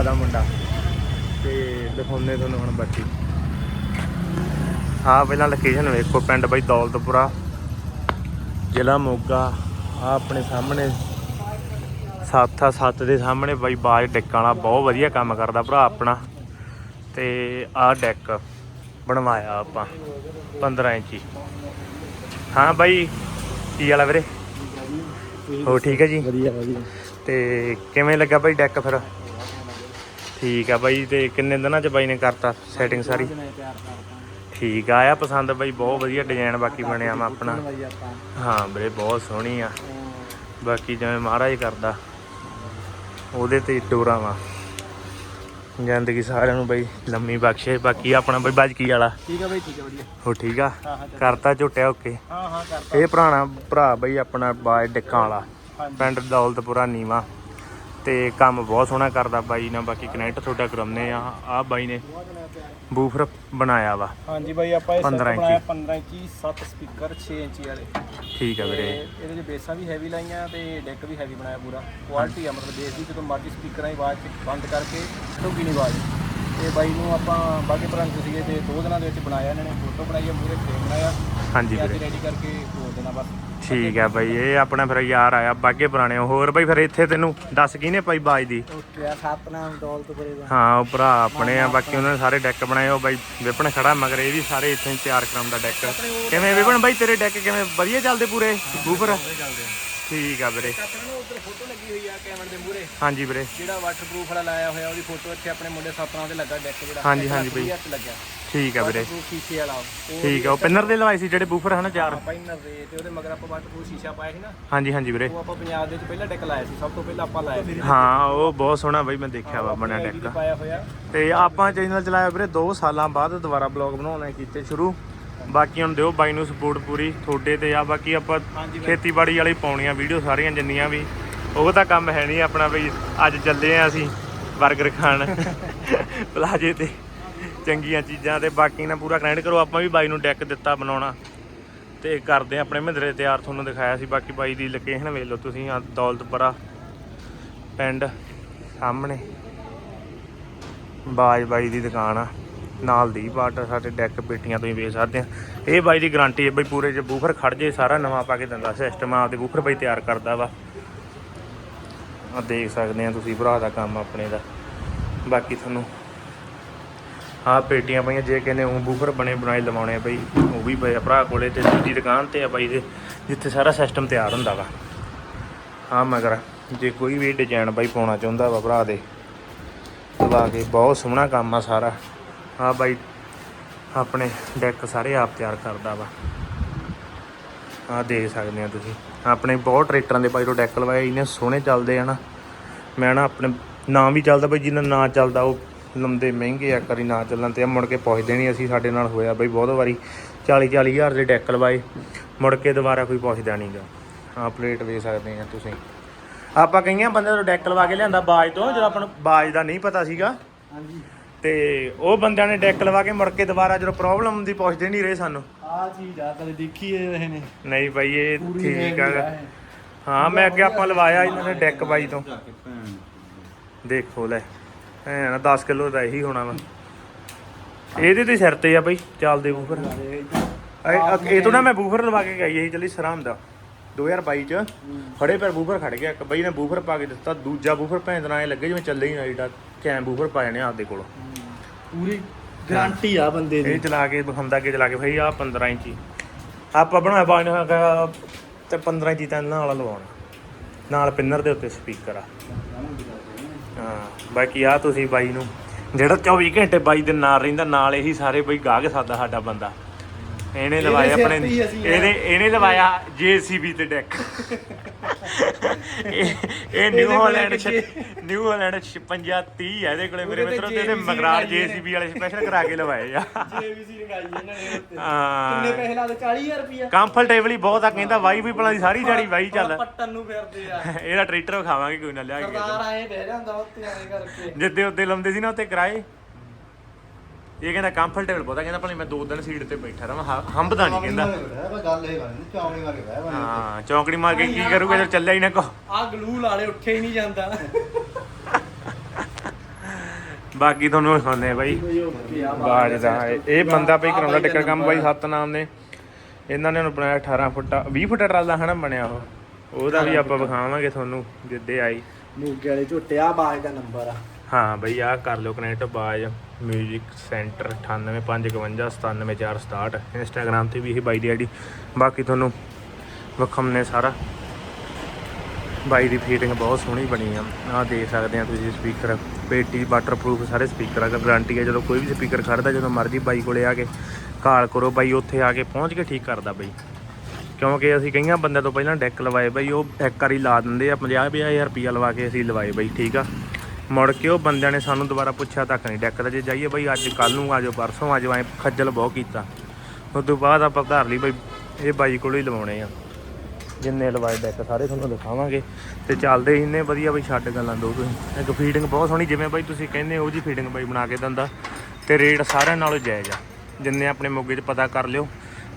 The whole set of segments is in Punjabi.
ਭਰਾ ਦਾ ਮੁੰਡਾ। ਤੇ ਦਿਖਾਉਂਦੇ ਤੁਹਾਨੂੰ ਹੁਣ ਬੱਚੀ ਹਾਂ ਪਹਿਲਾਂ ਲੋਕੇਸ਼ਨ ਵੇਖੋ ਪਿੰਡ ਬਈ ਦੌਲਤਪੁਰਾ। ਜ਼ਿਲ੍ਹਾ ਮੋਗਾ। ਆ ਆਪਣੇ ਸਾਹਮਣੇ। ਸੱਤ ਆ ਸੱਤ ਦੇ ਸਾਹਮਣੇ ਬਾਈ ਬਾਜ ਡੈਕਾਂ ਵਾਲਾ ਬਹੁਤ ਵਧੀਆ ਕੰਮ ਕਰਦਾ ਭਰਾ ਆਪਣਾ। ਤੇ ਆਹ ਡੈਕ ਬਣਵਾਇਆ ਆਪਾਂ 15 ਇੰਚੀ। ਹਾਂ ਬਾਈ ਕੀ ਵਾਲਾ ਵੀਰੇ? ਹੋ ਠੀਕ ਹੈ ਜੀ? ਵਧੀਆ ਵਧੀਆ। ਤੇ ਕਿਵੇਂ ਲੱਗਾ ਬਾਈ ਡੈਕ ਫਿਰ? ਠੀਕ ਆ ਬਾਈ ਤੇ ਕਿੰਨੇ ਦਿਨਾਂ ਚ ਬਾਈ ਨੇ ਕਰਤਾ ਸੈਟਿੰਗ ਸਾਰੀ? ਠੀਕ ਆ ਆਇਆ ਪਸੰਦ ਬਾਈ ਬਹੁਤ ਵਧੀਆ ਡਿਜ਼ਾਈਨ ਬਾਕੀ ਬਣਿਆ ਵਾ ਆਪਣਾ। ਹਾਂ ਵੀਰੇ ਬਹੁਤ ਸੋਹਣੀ ਆ। ਬਾਕੀ ਜਿਵੇਂ ਮਹਾਰਾਜ ਕਰਦਾ ਉਹਦੇ ਤੇ ਡੋਰਾ ਵਾ। ਜ਼ਿੰਦਗੀ ਸਾਰਿਆਂ ਨੂੰ ਬਾਈ ਲੰਮੀ ਬਖਸ਼ੇ। ਬਾਕੀ ਆਪਣਾ ਬਾਈ ਬਾਜਕੀ ਵਾਲਾ? ਠੀਕ ਆ ਬਾਈ ਠੀਕ ਆ ਵਧੀਆ। ਹੋ ਠੀਕ ਆ? ਕਰਤਾ ਝੁੱਟਿਆ ਓਕੇ? ਹਾਂ ਹਾਂ ਕਰਤਾ। ਇਹ ਪੁਰਾਣਾ ਭਰਾ ਬਈ ਆਪਣਾ ਬਾਜ ਡਿੱਕਾਂ ਵਾਲਾ। ਪਿੰਡ ਦੌਲਤਪੁਰਾ ਨੀਵਾ। ਤੇ ਕੰਮ ਬਹੁਤ ਸੋਹਣਾ ਕਰਦਾ ਬਾਈ ਨਾਲ ਬਾਕੀ ਕਨੈਕਟ ਤੁਹਾਡਾ ਕਰਾਉਂਦੇ ਆ। ਆ ਬਾਈ ਨੇ ਬੂਫਰ ਬਣਾਇਆ ਵਾ। ਹਾਂਜੀ ਬਾਈ ਆਪਾਂ ਇਹ 15 ਸੈੱਟ ਇੰਚੀ। ਬਣਾਇਆ 15 ਇੰਚੀ 7 ਸਪੀਕਰ 6 ਇੰਚੀ ਵਾਲੇ। ਠੀਕ ਆ ਵੀਰੇ। ਇਹਦੇ ਚ ਬੇਸਾਂ ਵੀ ਹੈਵੀ ਲਾਈਆਂ ਤੇ ਡੈਕ ਵੀ ਹੈਵੀ ਬਣਾਇਆ ਪੂਰਾ। ਕੁਆਲਿਟੀ ਆ ਮਤਲਬ ਬੇਸ ਦੀ ਜਦੋਂ ਮਰਜ਼ੀ ਸਪੀਕਰਾਂ ਦੀ ਆਵਾਜ਼ ਬੰਦ ਕਰਕੇ ਢੁੱਗੀ ਨਹੀਂ ਆਵਾਜ਼। ਤੇ ਬਾਈ ਨੂੰ ਆਪਾਂ ਬਾਗੇ ਪ੍ਰਾਂਤ ਸੀਗੇ ਤੇ ਦੋ ਦਿਨਾਂ ਦੇ ਵਿੱਚ ਬਣਾਇਆ ਇਹਨਾਂ ਨੇ ਫੋਟੋ ਬਣਾਈ ਆ ਮੂਰੇ ਫਰੇਮ ਬਣਾਇਆ। ਹਾਂਜੀ ਵੀਰੇ। ਰੈਡੀ ਕਰਕੇ ਤੋੜ ਦੇਣਾ ਬਸ। ਠੀਕ ਆ ਬਾਈ ਇਹ ਆਪਣਾ ਫਿਰ ਯਾਰ ਆਇਆ ਬਾਗੇ ਪੁਰਾਣੇ ਹੋਰ ਬਾਈ ਫਿਰ ਇੱਥੇ ਤੈਨੂੰ ਦੱਸ ਕਿਹਨੇ ਪਾਈ ਬਾਜ ਦੀ? ਓਕੇ ਆ ਸਤਨਾਮ ਦੌਲਤਪੁਰੇ ਦਾ। ਹਾਂ ਉਹ ਭਰਾ ਆਪਣੇ ਆ ਬਾਕੀ ਉਹਨਾਂ ਨੇ ਸਾਰੇ ਡੈਕ ਬਣਾਏ ਉਹ ਬਾਈ ਵਿਪਨ ਖੜਾ ਮਗਰ ਇਹ ਵੀ ਸਾਰੇ ਇੱਥੇ ਤਿਆਰ ਕਰਾਉਂਦਾ ਡੈਕ। ਕਿਵੇਂ ਵਿਪਨ ਬਾਈ ਤੇਰੇ ਡੈਕ ਕਿਵੇਂ ਵਧੀਆ ਚੱਲਦੇ ਪੂਰੇ? ਬੂਫਰ ਠੀਕ ਆ ਵੀਰੇ। ਆਪਣੇ ਨੂੰ ਉੱਧਰ ਫੋਟੋ ਲੱਗੀ ਹੋਈ ਆ ਕੈਮਰੇ ਦੇ ਮੂਰੇ ਹਾਂਜੀ ਵੀਰੇ। ਜਿਹੜਾ ਵਾਟਰਪ੍ਰੂਫ ਵਾਲਾ ਲਾਇਆ ਹੋਇਆ ਉਹਦੀ ਫੋਟੋ ਇੱਥੇ ਆਪਣੇ ਮੁੰਡੇ ਸਤਨਾਮ ਦੇ ਲੱਗਾ ਡੈਕ ਜਿਹੜਾ। ਹਾਂਜੀ, ਹਾਂਜੀ ਬਈ। ਹੱਥ ਲੱਗਿਆ। ਠੀਕ ਆ ਵੀਰੇ। ਵਾਟਰਪ੍ਰੂਫ ਸ਼ੀਸ਼ੇ ਵਾਲਾ ਉਹ। ਠੀਕ ਆ ਉਹ ਪਿੰਨਰ ਦੇ ਲਵਾਏ ਸੀ ਜਿਹੜੇ ਬੂਫਰ ਹਨ ਚਾਰ? ਪਾਈਨਰ ਦੇ ਤੇ ਉਹਦੇ ਮਗਰ ਆਪਾਂ ਵਾਟਰਪ੍ਰੂਫ ਸ਼ੀਸ਼ਾ ਪਾਇਆ ਸੀ ਨਾ। ਹਾਂਜੀ ਹਾਂਜੀ ਵੀਰੇ। ਉਹ ਆਪਾਂ ਪੰਜਾਬ ਦੇ ਵਿੱਚ ਪਹਿਲਾ ਡੈਕ ਲਾਇਆ ਸੀ ਸਭ ਤੋਂ ਪਹਿਲਾਂ ਆਪਾਂ ਲਾਇਆ ਸੀ। ਹਾਂ ਉਹ ਬਹੁਤ ਸੋਹਣਾ ਬਾਈ ਮੈਂ ਦੇਖਿਆ ਵਾ ਬਣਿਆ ਡੈਕ ਤੇ ਪਾਇਆ ਹੋਇਆ। ਤੇ ਆਪਾਂ ਚੈਨਲ ਚਲਾਇਆ ਵੀਰੇ 2 ਸਾਲਾਂ ਬਾਅਦ ਦੁਬਾਰਾ ਬਲੌਗ ਬਣਾਉਣੇ ਕੀਤੇ ਸ਼ੁਰੂ। ਬਾਕੀ ਹੁਣ ਦਿਓ ਬਾਈ ਨੂੰ ਸਪੋਰਟ ਪੂਰੀ ਤੁਹਾਡੇ ਤੇ ਆ ਬਾਕੀ ਆਪਾਂ। ਖੇਤੀਬਾੜੀ ਵਾਲੀ ਪਾਉਣੀਆਂ ਵੀਡੀਓ ਸਾਰੀਆਂ ਜਿੰਨੀਆਂ ਵੀ ਉਹ ਤਾਂ ਕੰਮ ਹੈ ਨਹੀਂ ਆਪਣਾ ਬਈ ਅੱਜ ਚੱਲੇ ਆ ਅਸੀਂ 버ਗਰ ਖਾਣ ਪਲਾਜੇ ਤੇ ਚੰਗੀਆਂ ਚੀਜ਼ਾਂ ਤੇ ਬਾਕੀ ਨਾ ਪੂਰਾ ਕਨੈਕਟ ਕਰੋ ਆਪਾਂ ਵੀ ਬਾਈ ਨੂੰ ਡੈਕ ਦਿੱਤਾ ਬਣਾਉਣਾ ਤੇ ਕਰਦੇ ਆ ਆਪਣੇ ਮਹਿੰਦਰੇ ਤਿਆਰ ਤੁਹਾਨੂੰ ਦਿਖਾਇਆ ਸੀ ਬਾਕੀ ਬਾਈ ਦੀ ਲੋਕੇਸ਼ਨ ਵੇਖ ਲਓ ਤੁਸੀਂ ਆ ਦੌਲਤਪੁਰਾ ਪਿੰਡ ਸਾਹਮਣੇ ਬਾਜ ਬਾਈ ਦੀ ਦੁਕਾਨ ਆ ਨਾਲ ਦੀ ਪਾਰਟ ਸਾਡੇ ਡੈਕ ਪੇਟੀਆਂ ਤੁਸੀਂ ਵੇਚ ਸਕਦੇ ਆ। ਇਹ ਬਾਈ ਦੀ ਗਾਰੰਟੀ ਹੈ ਬਈ ਪੂਰੇ ਜੇ ਬੂਫਰ ਖੜ ਜੇ, ਸਾਰਾ ਨਵਾਂ ਪਾ ਕੇ ਦਿੰਦਾ ਸਿਸਟਮ ਆਪਦੇ ਬੂਫਰ ਬਾਈ ਤਿਆਰ ਕਰਦਾ ਵਾ। ਆ ਦੇਖ ਸਕਦੇ ਆ ਤੁਸੀਂ ਭਰਾ ਦਾ ਕੰਮ ਆਪਣੇ ਦਾ। ਬਾਕੀ ਤੁਹਾਨੂੰ ਆਹ ਪੇਟੀਆਂ ਪਈਆਂ, ਜੇ ਕਹਿੰਦੇ ਉਹ ਬੂਫਰ ਬਣੇ ਬਣਾਏ ਲਵਾਉਣੇ ਆ ਬਈ, ਉਹ ਵੀ ਪਏ ਭਰਾ ਕੋਲੇ ਤੇ ਦੂਜੀ ਦੁਕਾਨ ਤੇ ਆ ਬਾਈ ਦੇ, ਜਿੱਥੇ ਸਾਰਾ ਸਿਸਟਮ ਤਿਆਰ ਹੁੰਦਾ ਵਾ। ਹਾਂ ਮਗਰ ਜੇ ਕੋਈ ਵੀ ਡਿਜ਼ਾਈਨ ਬਾਈ ਪਾਉਣਾ ਚਾਹੁੰਦਾ ਵਾ ਭਰਾ ਦੇ, ਲਵਾ ਕੇ, ਬਹੁਤ ਸੋਹਣਾ ਕੰਮ ਆ ਸਾਰਾ। ਆ ਬਾਈ, ਆਪਣੇ ਡੈਕ ਸਾਰੇ ਆਪ ਤਿਆਰ ਕਰਦਾ ਵਾ। ਆ ਦੇਖ ਸਕਦੇ ਆ ਤੁਸੀਂ। ਆਪਣੇ ਬਹੁਤ ਟਰੈਕਟਰਾਂ ਦੇ ਬਾਈ ਤੋਂ ਡੈਕ ਲਵਾਏ, ਇੰਨੇ ਸੋਹਣੇ ਚੱਲਦੇ ਆ ਨਾ। ਮੈਂ ਨਾ ਆਪਣੇ ਨਾਂ ਵੀ ਚੱਲਦਾ ਬਾਈ ਜਿੰਨਾ ਨਾ ਚੱਲਦਾ ਉਹ ਲੰਦੇ ਮਹਿੰਗੇ ਆ ਕਰੀ ਨਾ ਚੱਲਣ ਤੇ ਆ, ਮੁੜ ਕੇ ਪਹੁੰਚਦੇ ਨਹੀਂ ਅਸੀਂ ਸਾਡੇ ਨਾਲ ਹੋਇਆ ਬਈ ਬਹੁਤ ਵਾਰੀ। 40 40 ਹਜ਼ਾਰ ਦੇ ਡੈਕ ਲਵਾਏ, ਮੁੜ ਕੇ ਦੁਬਾਰਾ ਕੋਈ ਪੁੱਛਦਾ ਨਹੀਂਗਾ ਆ ਪਲੇਟ ਵੇਖ ਸਕਦੇ ਆ ਤੁਸੀਂ। ਆਪਾਂ ਕਈਆਂ ਬੰਦੇ ਤੋਂ ਡੈਕ ਲਵਾ ਕੇ ਲਿਆਂਦਾ ਬਾਜ ਤੋਂ, ਜਦੋਂ ਆਪਾਂ ਨੂੰ ਬਾਜ ਦਾ ਨਹੀਂ ਪਤਾ ਸੀਗਾ। ਹਾਂਜੀ। ਤੇ ਉਹ ਬੰਦਿਆਂ ਨੇ ਡੈਕ ਲਵਾ ਕੇ ਮੁੜ ਕੇ ਦੁਬਾਰਾ ਜਦੋਂ ਪ੍ਰੋਬਲਮ ਹੁੰਦੀ ਪੁੱਛਦੇ ਨਹੀਂ ਰਹੇ ਸਾਨੂੰ। ਆ ਚੀਜ਼ ਆ ਕਦੇ ਦੇਖੀ ਇਹ ਰਹੇ ਨੇ? ਨਹੀਂ ਬਾਈ ਇਹ ਪੂਰੀ ਠੀਕ ਆ। ਆ ਇਹ। ਹਾਂ ਮੈਂ ਅੱਗੇ ਆਪਾਂ ਲਵਾਇਆ ਇਹਨਾਂ ਨੇ ਡੈਕ ਬਾਈ ਤੋਂ। ਦੇਖੋ ਲੈ ਐ ਨਾ 10 ਕਿਲੋ ਦਾ ਇਹੀ ਹੋਣਾ ਵਾ। ਇਹਦੇ ਤੇ ਸਿਰ ਤੇ ਆ ਬਾਈ ਚੱਲਦੇ ਬੂਫਰ। ਇਹ ਇਹ ਤੋਂ ਨਾ ਮੈਂ ਬੂਫਰ ਲਵਾ ਕੇ ਗਈ ਇਹੀ ਚੱਲੀ ਸਰਾਮ ਦਾ। 2022 ਚ ਖੜੇ ਪੈਰ ਬੂਫਰ ਖੜ ਗਿਆ। ਇੱਕ ਬਈ ਨੇ ਬੂਫਰ ਪਾ ਕੇ ਦਿੱਤਾ ਦੂਜਾ ਬੂਫਰ ਭੈਣ ਦਾ ਐ ਲੱਗੇ ਜਿਵੇਂ ਚੱਲੇ ਹੀ ਨਾ ਏਡਾ ਕੈਮ ਬੂਫਰ ਪਾ ਜਾਣੇ ਆਪਦੇ ਕੋਲ। ਪੂਰੀ ਗਾਰੰਟੀ ਆ ਬੰਦੇ ਦੀ। ਇਹ ਚਲਾ ਕੇ ਦਿਖਾਉਂਦਾ ਕਿ ਚਲਾ ਕੇ ਭਾਈ ਆ 15 ਇੰਚੀ ਆਪਾਂ ਬਣਾਇਆ ਕਿਹਾ ਤੇ 15 ਇੰਚੀ ਤਾਂ ਨਾਲ ਲਵਾਉਣਾ। ਨਾਲ ਪਿੰਨਰ ਦੇ ਉੱਤੇ ਸਪੀਕਰ ਆ। ਹਾਂ ਬਾਕੀ ਆ ਤੁਸੀਂ ਬਾਈ ਨੂੰ ਜਿਹੜਾ 24 ਘੰਟੇ ਬਾਈ ਦੇ ਨਾਲ ਰਹਿੰਦਾ ਨਾਲ ਇਹੀ ਸਾਰੇ ਬਈ ਗਾਹਕ ਸਾਦਾ ਸਾਡਾ ਬੰਦਾ। ਇਹਨੇ ਲਵਾਇਆ ਸਿਰ ਆਪਣੇ ਤੇ ਹੀ ਅਸੀਂ ਆ। ਇਹਨੇ ਇਹਨੇ ਲਵਾਇਆ ਜੀਸੀਬੀ ਤੇ ਡੈਕ। ਇਹ ਇਹ ਨਿਊ ਇਹਦੇ ਕੋਲੇ ਹਾਲੈਂਡ? ਨਿਊ ਹਾਲੈਂਡ 56 30 ਹੈ ਇਹਦੇ ਕੋਲੇ ਮੇਰੇ ਉਹਦੇ ਮਿੱਤਰੋ ਤੇ ਇਹਦੇ ਲਗਾਈ ਹੈ। ਜੀਸੀਬੀ ਵਾਲੇ ਸਪੈਸ਼ਲ ਕਰਾ ਕੇ ਲਵਾਏ ਆ। ਜੇਬੀਸੀ ਲਗਾਈ ਇਹਨਾਂ ਨੇ ਉੱਤੇ। ਹਾਂ। ਕਿੰਨੇ ਪੈਸੇ ਲਾਦੇ 40000 ਰੁਪਿਆ ਕੰਫਰਟੇਬਲ ਹੀ ਬਹੁਤ ਆ ਕਹਿੰਦਾ ਵਾਈ ਵੀ ਭਲਾ ਦੀ ਸਾਰੀ ਦਿਹਾੜੀ ਵਾਈ ਚੱਲ। ਪੱਟਨ ਨੂੰ ਫਿਰਦੇ ਆ। ਇਹਦਾ ਟਰੈਕਟਰ ਵਿਖਾਵਾਂਗੇ ਕੋਈ ਨਾ ਲਿਆ ਕੇ ਸਰਦਾਰ ਆਏ ਬਹਿ ਜਾਂਦਾ ਉੱਤੇ ਆਏ ਕਰਕੇ। ਜਿੱਦੇ ਉੱਤੇ ਲੰਦੇ ਸੀ ਨਾ ਉੱਤੇ ਕਿਰਾਏ। ਇਹ ਕਹਿੰਦਾ ਕੰਫਰਟੇਬਲ ਬਹੁਤਾ ਕਹਿੰਦਾ ਭਲਾ ਮੈਂ ਦੋ ਦਿਨ ਸੀਟ ਤੇ ਬੈਠਾ ਰਵਾਂ ਹ- ਹੰਬਦਾ ਨਹੀਂ ਕਹਿੰਦਾ। ਗੱਲ ਇਹ ਗੱਲ ਚੌਣੀ ਮਾਰ ਕੇ ਬਹਿ ਬਣ ਹਾਂ ਚੌਂਕੜੀ ਮਾਰ ਕੇ ਕੀ ਕਰੂਗਾ ਜਦ ਚੱਲਿਆ ਹੀ ਨਾ ਕੋ। ਆ ਗਲੂ ਲਾਲੇ ਉੱਠੇ ਹੀ ਨਹੀਂ ਜਾਂਦਾ। ਬਾਕੀ ਤੁਹਾਨੂੰ ਦਿਖਾਉਂਦੇ ਆ ਬਾਈ ਬਾਜ ਦਾ ਇਹ- ਇਹ ਬੰਦਾ ਬਈ ਕਰਾਉਂਦਾ ਟਿੱਕਰ ਕੰਮ ਬਾਈ ਸਤਨਾਮ ਨੇ ਇਹਨਾਂ ਨੇ ਉਹਨੂੰ ਬਣਾਇਆ 18 ਫੁੱਟ 20 ਫੁੱਟ ਟਰਾਲਾ ਹਨਾ ਬਣਿਆ ਉਹ। ਉਹਦਾ ਵੀ ਆਪਾਂ ਵਿਖਾਵਾਂਗੇ ਤੁਹਾਨੂੰ ਜਿੱਦੇ ਆਈ। ਮੂਗੇ ਵਾਲੇ ਝੋਟੇ ਆ ਬਾਜ ਦਾ ਨੰਬਰ ਆ। ਹਾਂ ਬਈ ਆਹ ਕਰ ਲਿਓ ਕਨੈਕਟ ਬਾਜ। ਮਿਊਜ਼ਿਕ ਸੈਂਟਰ 9855979467 ਇੰਸਟਾਗ੍ਰam ਤੇ ਵੀ ਇਹ ਬਾਈ ਦੀ ਆਈਡੀ ਬਾਕੀ ਤੁਹਾਨੂੰ ਵਿਖਾਉਂਦੇ ਸਾਰਾ। ਬਾਈ ਦੀ ਫੀਟਿੰਗ ਬਹੁਤ ਸੋਹਣੀ ਬਣੀ ਆ। ਆਹ ਦੇਖ ਸਕਦੇ ਆ ਤੁਸੀਂ ਸਪੀਕਰ ਪੇਟੀ ਵਾਟਰਪ੍ਰੂਫ ਸਾਰੇ ਸਪੀਕਰਾਂ ਦਾ ਗਾਰੰਟੀ ਹੈ ਜਦੋਂ ਕੋਈ ਵੀ ਸਪੀਕਰ ਖੜਦਾ, ਜਦੋਂ ਮਰਜ਼ੀ ਬਾਈ ਕੋਲੇ ਆ ਕੇ ਕਾਲ ਕਰੋ, ਬਾਈ ਉੱਥੇ ਆ ਕੇ ਪਹੁੰਚ ਕੇ ਠੀਕ ਕਰਦਾ ਬਾਈ। ਕਿਉਂਕਿ ਅਸੀਂ ਕਈਆਂ ਬੰਦਿਆਂ ਤੋਂ ਪਹਿਲਾਂ ਡੈਕ ਲਵਾਏ ਬਾਈ, ਉਹ ਇੱਕ ਵਾਰੀ ਲਾ ਦਿੰਦੇ ਆ 50 ਹਜ਼ਾਰ ਰੁਪਈਆ ਲਵਾ ਕੇ ਅਸੀਂ ਲਵਾਏ ਬਾਈ, ਠੀਕ ਆ? ਮੁੜ ਕੇ ਉਹ ਬੰਦਿਆਂ ਨੇ ਸਾਨੂੰ ਦੁਬਾਰਾ ਪੁੱਛਿਆ ਤੱਕ ਨਹੀਂ ਡੈਕ ਦਾ ਜੇ ਜਾਈਏ ਬਈ ਅੱਜ ਕੱਲ ਨੂੰ ਆਜੋ, ਪਰਸੋਂ ਆਜੋ, ਐ ਖੱਜਲ ਬਹੁਤ ਕੀਤਾ। ਉਸ ਤੋਂ ਬਾਅਦ ਆਪਾਂ ਘਰ ਲਈ ਬਈ, ਇਹ ਬਾਈ ਕੋਲੋਂ ਹੀ ਲਵਾਉਣੇ ਆ। ਜਿੰਨੇ ਲਵਾਏ ਡੈਕ ਸਾਰੇ ਤੁਹਾਨੂੰ ਦਿਖਾਵਾਂਗੇ। ਤੇ ਚੱਲਦੇ ਇੰਨੇ ਵਧੀਆ ਬਈ ਛੱਡ ਗੱਲਾਂ ਦੋ ਤੁਸੀਂ। ਇੱਕ ਫੀਡਿੰਗ ਬਹੁਤ ਸੋਹਣੀ, ਜਿਵੇਂ ਬਾਈ ਤੁਸੀਂ ਕਹਿੰਦੇ ਉਹ ਜੀ ਫੀਡਿੰਗ ਬਾਈ ਬਣਾ ਕੇ ਦਿੰਦਾ। ਤੇ ਰੇਟ ਸਾਰਿਆਂ ਨਾਲੋਂ ਜਾਇਜ਼ ਆ। ਜਿੰਨੇ ਆਪਣੇ ਮੋਗੇ 'ਚ ਪਤਾ ਕਰ ਲਿਓ,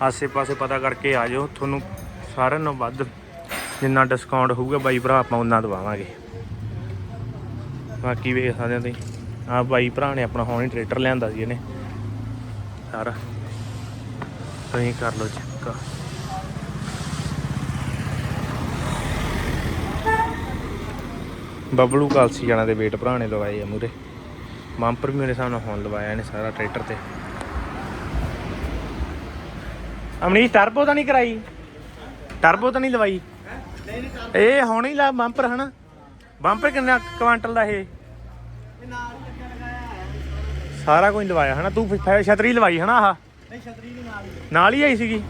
ਆਸੇ-ਪਾਸੇ ਪਤਾ ਕਰਕੇ ਆ ਜਾਓ ਤੁਹਾਨੂੰ ਸਾਰਿਆਂ ਨਾਲੋਂ ਵੱਧ ਜਿੰਨਾ ਡਿਸਕਾਊਂਟ ਹੋਊਗਾ ਬਾਈ ਭਰਾ ਆਪਾਂ ਉਹਨਾਂ ਦਵਾਵਾਂਗੇ। ਬਾਕੀ ਵੇਖ ਸਕਦੇ ਹੋ ਤੁਸੀਂ। ਆ ਬਾਈ ਭਰਾ ਨੇ ਆਪਣਾ ਹੋਣੀ ਟਰੈਕਟਰ ਲਿਆਂਦਾ ਸੀ ਇਹਨੇ। ਸਾਰਾ। ਤੁਸੀਂ ਕਰ ਲਓ ਚੈੱਕ ਬਬਲੂ ਕਾਲਸੀ ਜਾਣਾ ਦੇ ਵੇਟ ਭਰਾ ਨੇ ਲਵਾਏ ਆ ਮੂਰੇ। ਬੰਪਰ ਵੀ ਮੇਰੇ ਸਾਹਮਣੇ ਹੁਣ ਲਵਾਇਆ ਇਹਨੇ ਸਾਰਾ ਟਰੈਕਟਰ ਤੇ। ਅਮਨੀਸ਼ ਟਰਬੋ ਤਾਂ ਨਹੀਂ ਕਰਾਈ? ਟਰਬੋ ਤਾਂ ਨਹੀਂ ਲਵਾਈ? ਇਹ ਹੁਣ ਹੀ ਲਾ ਬੰਪਰ ਹਨਾ? ਬੰਪਰ ਕਿੰਨਾ ਕੁਆਂਟਲ ਦਾ ਇਹ? ਸਾਰਾ ਕੁਝ ਲਵਾਇਆ ਹਨਾ ਤੂੰ ਫਿਰ ਛਤਰੀ ਲਵਾਈ ਹਨਾ ਆਹ? ਨਹੀਂ ਛਤਰੀ ਨਹੀਂ ਨਾਲ ਹੀ ਨਾਲ ਹੀ ਆਈ ਸੀਗੀ?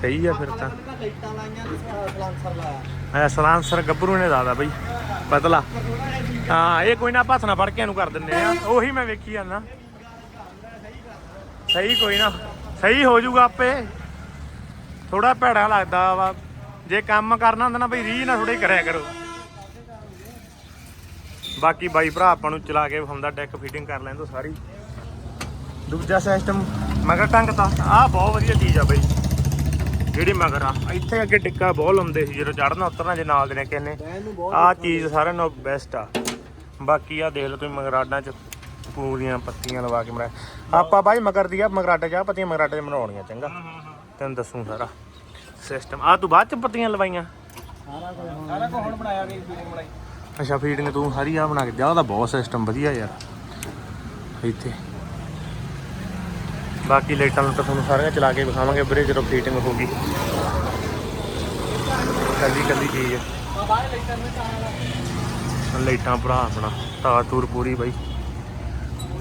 ਸਹੀ ਆ ਫਿਰ ਤਾਂ। ਲਾਈਟਾਂ ਲਾਈਆਂ ਤੇ ਸਲਾਂਸਰ ਲਾਇਆ। ਐ ਸਲਾਂਸਰ ਗੱਭਰੂ ਨੇ ਦਾਦਾ ਬਈ ਪਤਲਾ। ਹਾਂ ਇਹ ਕੋਈ ਨਾ ਹੱਥ ਫੜ ਕੇ ਇਹਨੂੰ ਕਰ ਦਿੰਦੇ ਆ। ਉਹੀ ਮੈਂ ਵੇਖੀ ਜਾਂਦਾ। ਸਹੀ ਕੋਈ ਨਾ ਸਹੀ ਹੋ ਜਾਊਗਾ ਆਪੇ। ਥੋੜਾ ਭੈੜਾ ਲੱਗਦਾ ਵਾ। ਜੇ ਕੰਮ ਕਰਨਾ ਹੁੰਦਾ ਨਾ ਬਈ ਰੀਝ ਨਾ ਥੋੜੀ ਕਰਿਆ ਕਰੋ। ਬਾਕੀ ਬਾਈ ਭਰਾ ਆਪਾਂ ਨੂੰ ਚਲਾ ਕੇ ਵਿਖਾਉਂਦਾ ਡੈਕ ਫਿਟਿੰਗ ਕਰ ਲੈਣ ਤੋਂ ਸਾਰੀ। ਦੂਜਾ ਸਿਸਟਮ ਮਗਰ ਟੰਗ ਤਾਂ, ਆਹ ਬਹੁਤ ਵਧੀਆ ਚੀਜ਼ ਆ ਬਈ। ਜਿਹੜੀ ਮਗਰ ਆ, ਇੱਥੇ ਅੱਗੇ ਟਿੱਕਾ ਬਹੁਤ ਲਾਉਂਦੇ ਸੀ, ਜਦੋਂ ਚੜਨਾ ਉਤਰਨਾ, ਜੇ ਨਾਲ ਦੇ ਨੇ ਕਹਿੰਨੇ ਬੈਨ ਨੂੰ ਚੀਜ਼ ਸਾਰਿਆਂ ਨਾਲੋਂ ਬੈਸਟ ਆ। ਬਾਕੀ ਆ ਦੇਖ ਲਓ ਤੁਸੀਂ ਮਗਰਾਡਾਂ ਚ, ਪੂਰੀਆਂ ਪੱਤੀਆਂ ਲਵਾ ਕੇ ਬਣਾਇਆ। ਆਪਾਂ ਬਾਈ ਮਗਰ ਦੀ ਆ, ਮਗਰਾਡਾ ਚ ਜਾ ਪੱਤੀਆਂ ਮਗਰਾਟਾ ਚ ਬਣਾਉਣੀਆਂ, ਚੰਗਾ। ਤੈਨੂੰ ਦੱਸੂ ਸਾਰਾ ਸਿਸਟਮ ਆ ਤੂੰ ਬਾਅਦ ਚ ਪੱਤੀਆਂ ਲਵਾਈਆਂ? ਸਾਰਾ ਕੁਝ ਹੁਣ ਬਣਾਇਆ, ਵੀ ਬਣਾਈ। ਅੱਛਾ ਫੀਡਿੰਗ ਤੂੰ ਸਾਰੀ ਆ ਬਣਾ ਕੇ ਜਾ ਉਹਦਾ ਬਹੁਤ ਸਿਸਟਮ ਵਧੀਆ ਯਾਰ। ਇੱਥੇ। ਬਾਕੀ ਲਾਈਟਾਂ ਨੂੰ ਤਾਂ ਤੁਹਾਨੂੰ ਸਾਰੀਆਂ ਚਲਾ ਕੇ ਵਿਖਾਵਾਂਗੇ ਵੀਰੇ ਜਦੋਂ ਫੀਟਿੰਗ ਹੋ ਗਈ। ਕੱਲੀ ਕੱਲੀ ਚੀਜ਼ ਲਾਈਟਾਂ ਭਰਾ ਆਪਣਾ ਤਾਰ ਤੂਰ ਪੂਰੀ ਬਾਈ।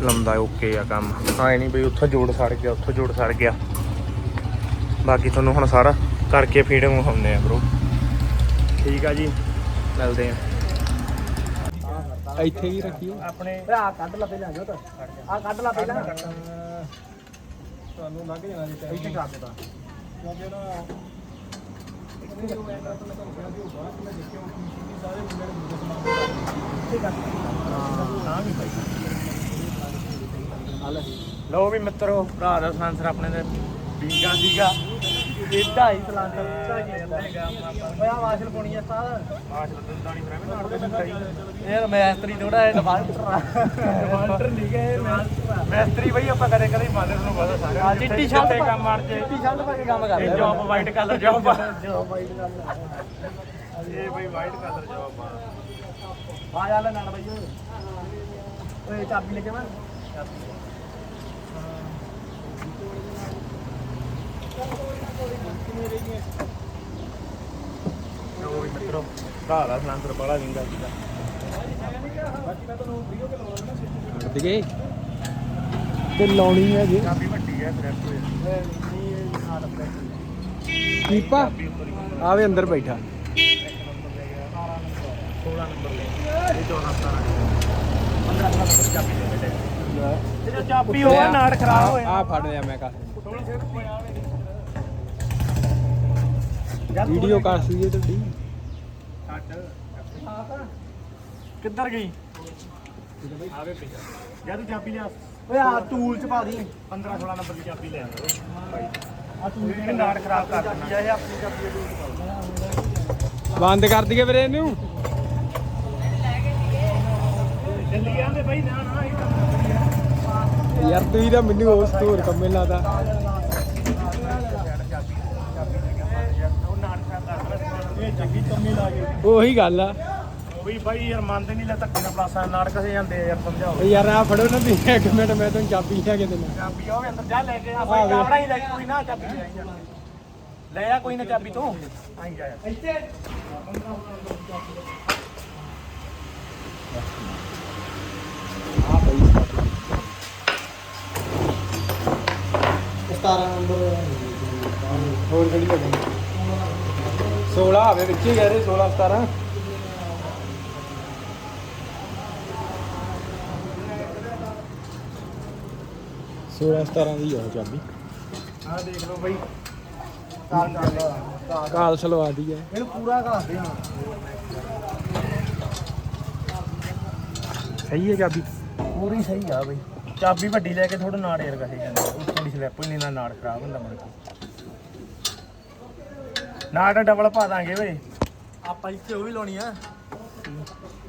ਲੰਦਾ ਓਕੇ ਆ ਕੰਮ। ਹਾਂ ਨਹੀਂ ਬਈ, ਉੱਥੋਂ ਜੋੜ ਸੜ ਗਿਆ, ਉੱਥੋਂ ਜੋੜ ਸੜ ਗਿਆ। ਬਾਕੀ ਤੁਹਾਨੂੰ ਹੁਣ ਸਾਰਾ ਕਰਕੇ ਫੀਡਿੰਗ ਵਿਖਾਉਂਦੇ ਆ ਬ్రో ਠੀਕ ਆ ਜੀ, ਮਿਲਦੇ ਆ। ਇੱਥੇ ਹੀ ਰੱਖੀ ਆਪਣੇ ਆ ਕੱਢ ਲਾ ਪਹਿਲਾਂ ਜੋ ਤਾਂ ਆ ਕੱਢ ਲਾ ਪਹਿਲਾਂ। ਤੁਹਾਨੂੰ ਲੱਗ ਜਾਣਾ ਜੀ ਇੱਥੇ ਕਰ ਦਿੱਤਾ ਕਿਉਂਕਿ ਨਾ ਇੱਕ ਜਦੋਂ ਮੈਂ ਤਾਂ ਮੈਂ ਤੁਹਾਨੂੰ ਕਿਹਾ ਸੀ ਉਹ ਬਾਅਦ ਮੈਂ ਦੇਖਿਆ ਉਹ ਪੀਸੀ ਸਾਰੇ ਮੁੰਡੇ ਨੇ ਮੁੰਡੇ ਸਮਾਨ ਹਾਂ ਵੀ ਭਾਈ। ਲਓ ਵੀ ਮਿੱਤਰੋ ਭਰਾ ਦਾ ਸਲਾਂਸਰ ਆਪਣੇ ਦੇ ਬਿੰਗਾ ਸੀਗਾ ਇੱਡਾ ਹੀ ਸਲਾਂਸਰ ਉੱਚਾ ਗਿਆ ਓਏ ਆ ਵਾਸ਼ਲ ਪਾਉਣੀ ਆ ਸਾਰ। ਆਸ਼ ਬਦਲਦਾ ਨਹੀਂ ਫਰਮ ਨਾਲ ਦੇ ਸਹੀ ਇਹ ਮੈਸਤਰੀ ਥੋੜਾ ਇਹ ਡਿਫਾਲਟਰ ਨਹੀਂ ਗਏ ਮੈਸਤਰੀ ਬਈ ਆਪਾਂ ਕਦੇ ਕਦੇ ਮੰਨਦੇ ਤੁਹਾਨੂੰ ਪਤਾ ਸਾਰਾ। ਚਿੱਟੀ ਸ਼ਰਟ ਕੰਮ ਮਾਰ ਜੇ ਚਿੱਟੀ ਸ਼ਰਟ ਪਾ ਕੇ ਕੰਮ ਕਰ ਇਹ ਜੌਬ ਵਾਈਟ ਕਲਰ ਜੌਬ ਆ। ਜੋ ਵਾਈਟ ਗੱਲ ਇਹ ਬਈ ਵਾਈਟ ਕਲਰ ਜੌਬ ਆ। ਆ ਜਾ ਲੈ ਨਾਲ ਬਈ। ਓਏ ਚਾਬੀ ਲੈ ਕੇ ਮੈਂ ਲਓ ਵੀ ਮਿੱਤਰੋ ਭਰਾ ਦਾ ਸਲਾਂਸਰ ਬੜਾ ਵਿੰਗਾ ਸੀਗਾ ਦਿਗੇ ਤੇ ਲਾਉਣੀ ਹੈ ਜੀ। ਕਾਫੀ ਵੱਡੀ ਹੈ ਫਰੈਸ਼ ਹੋਏ ਕੀਪਾ ਆਵੇ ਅੰਦਰ ਬੈਠਾ। 16 ਨੰਬਰ ਲੈ ਇਹ 14 17 15 ਨੰਬਰ ਚਾਬੀ ਦੇ ਬੇਟੇ ਜੇ ਚਾਬੀ ਹੋਵੇ ਨਾੜ ਖਰਾਬ ਹੋਏ ਆ ਫੜ ਲਿਆ ਮੈਂ ਕਾ ਵੀਡੀਓ ਕਰ ਸੀ ਤੁਹਾਡੀ ਕਿੱਧਰ ਗਈ? ਆਵੇ ਪਈ ਜਾਂ ਤੂੰ ਚਾਬੀ ਲਿਆ। ਓਏ ਆ ਟੂਲ ਚ ਪਾ ਦੀ। 15 16 ਨੰਬਰ ਦੀ ਚਾਬੀ ਲੈ ਆਂਦਾ ਆ ਟੂਲ ਇਹ ਨਾੜ ਖਰਾਬ ਕਰ ਦਿੰਦਾ ਇਹ ਆਪਣੀ ਚਾਬੀ ਟੂਲ ਚ ਪਾ ਬੰਦ ਕਰ ਦਈਏ ਵੀਰੇ ਇਹਨੂੰ। ਜਲਦੀ ਆਂਦੇ ਬਈ ਨਾ ਨਾ ਇਹ ਕੰਮ ਯਾਰ ਤਾਂ ਮੈਨੂੰ ਉਸ ਤੋਂ ਹੋਰ ਕੰਮੇ ਲਾਦਾ ਇਹ ਚੰਗੀ ਕੰਮੀ ਲਾ ਗਏ ਉਹੀ ਗੱਲ ਆ। ਵੀ ਬਾਈ ਯਾਰ ਮੰਨਦੇ ਨਹੀਂ ਲੈ ਧੱਕੇ ਨਾਲ ਪਲਾਸਾ ਨਾਟਕ ਸੇ ਜਾਂਦੇ ਆ ਯਾਰ ਸਮਝਾਓ। ਯਾਰ ਆ ਫੜੋ ਨਾ ਤੁਸੀਂ ਇੱਕ ਮਿੰਟ ਮੈਂ ਤੁਹਾਨੂੰ ਚਾਬੀ ਲਿਆ ਕੇ ਦੇਣਾ ਚਾਬੀ ਉਹ ਅੰਦਰ ਜਾ ਲੈ ਕੇ ਆ ਆਪਾਂ ਵੇ। ਕਾਵੜਾ ਹੀ ਲੈ ਕੋਈ ਨਾ ਚਾਬੀ। ਲੈ ਜਾ। ਲੈ ਆ ਕੋਈ ਨਾ ਚਾਬੀ ਤੂੰ। ਆਈ ਜਾ। ਇੱਥੇ ਹੋਰ ਕਿਹੜੀ ਲੱਗਣੀ 16 ਆਵੇ ਵਿੱਚ ਹੀ ਯਾਰ 16 17 16 17 ਦੀ ਆ ਚਾਬੀ। ਆਹ ਦੇਖ ਲਓ ਬਾਈ। ਕਾਲ ਸਲਵਾ ਦੀ ਹੈ ਇਹਨੂੰ ਪੂਰਾ ਘਾਸ ਦੇ ਸਹੀ ਹੈ ਚਾਬੀ? ਪੂਰੀ ਸਹੀ ਆ ਬਈ। ਚਾਬੀ ਵੱਡੀ ਲੈ ਕੇ ਥੋੜਾ ਨਾੜ ਏਰ ਕਹੇ ਜਾਂਦਾ ਥੋੜੀ ਸਲਿੱਪ ਹੀ ਨਹੀਂ ਨਾ ਨਾੜ ਖਰਾਬ ਹੁੰਦਾ ਮੁੜ ਕੇ। ਨਾੜ ਡਬਲ ਪਾ ਦਾਂਗੇ ਵੇ ਆਪਾਂ ਇੱਥੇ ਉਹ ਵੀ ਲਾਉਣੀ ਆ।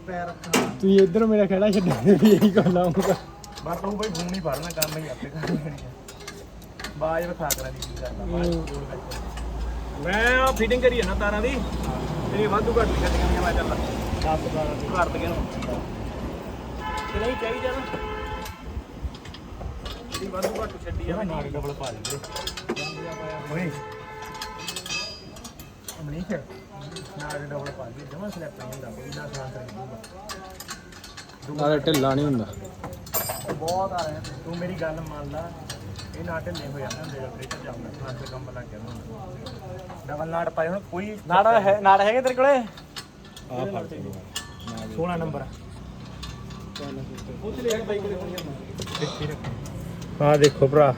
ਪੈਰ ਤੁਸੀਂ ਇੱਧਰ ਮੇਰਾ ਖੜਾ ਛੱਡਿਆ ਵੀ ਇਹੀ ਕਰ ਲਾਉਂਗਾ ਬਸ ਤੂੰ ਬਈ ਫੋਨ ਨਹੀਂ ਫੜਨਾ ਕੰਮ ਹੀ ਆਪੇ ਕਰਨੀ ਬਾਜ ਵਿਖਾ ਕਰਾਂ ਦੀ ਕੀ ਕਰਦਾ ਮੈਂ ਆ ਫਿਟਿੰਗ ਕਰੀ ਨਾ ਤਾਰਾਂ ਦੀ। ਤੇਰੀ ਵਾਧੂ ਘੱਟ ਨਹੀਂ ਕੱਟੀਆਂ ਮੈਂ ਚੱਲ। ਕਰ ਦਗੇ ਨੂੰ। ਤੇ ਨਹੀਂ ਚਾਹੀਦਾ ਨਾ ਤੇਰੀ ਵਾਧੂ ਘੱਟ ਛੱਡੀ ਆ। ਇਹ ਨਾੜ ਡਬਲ ਪਾ ਦੇ ਓਏ ਡਬਲ ਪਾ ਦੇ ਜਮਾ ਸਲਿੱਪ ਨਹੀਂ ਹੁੰਦਾ ਕੋਈ ਨਾ ਸਾਂ ਕਰੀ ਨਾਲੇ ਢਿੱਲਾ ਨਹੀਂ ਹੁੰਦਾ। ਬਹੁਤ ਆ ਰਹੇ। ਤੂੰ ਮੇਰੀ ਗੱਲ ਮੰਨ ਲਾ ਇਹ ਨਾ ਢਿੱਲੇ ਹੋ ਜਾਂਦੇ ਹੁੰਦੇ ਜਦ ਤੇ ਜਾਉਂਦਾ ਫਲੰਸ ਕੰਮ ਲੱਗ ਗਿਆ ਹੁਣ। ਡਬਲ ਨਾੜ ਪਾਏ ਹੁਣ ਕੋਈ ਨਾੜ ਹੈ ਨਾੜ ਹੈਗੇ ਤੇਰੇ ਕੋਲੇ? ਆ ਫੜ 16 ਨੰਬਰ। ਹਾਂ ਦੇਖੋ ਭਰਾ।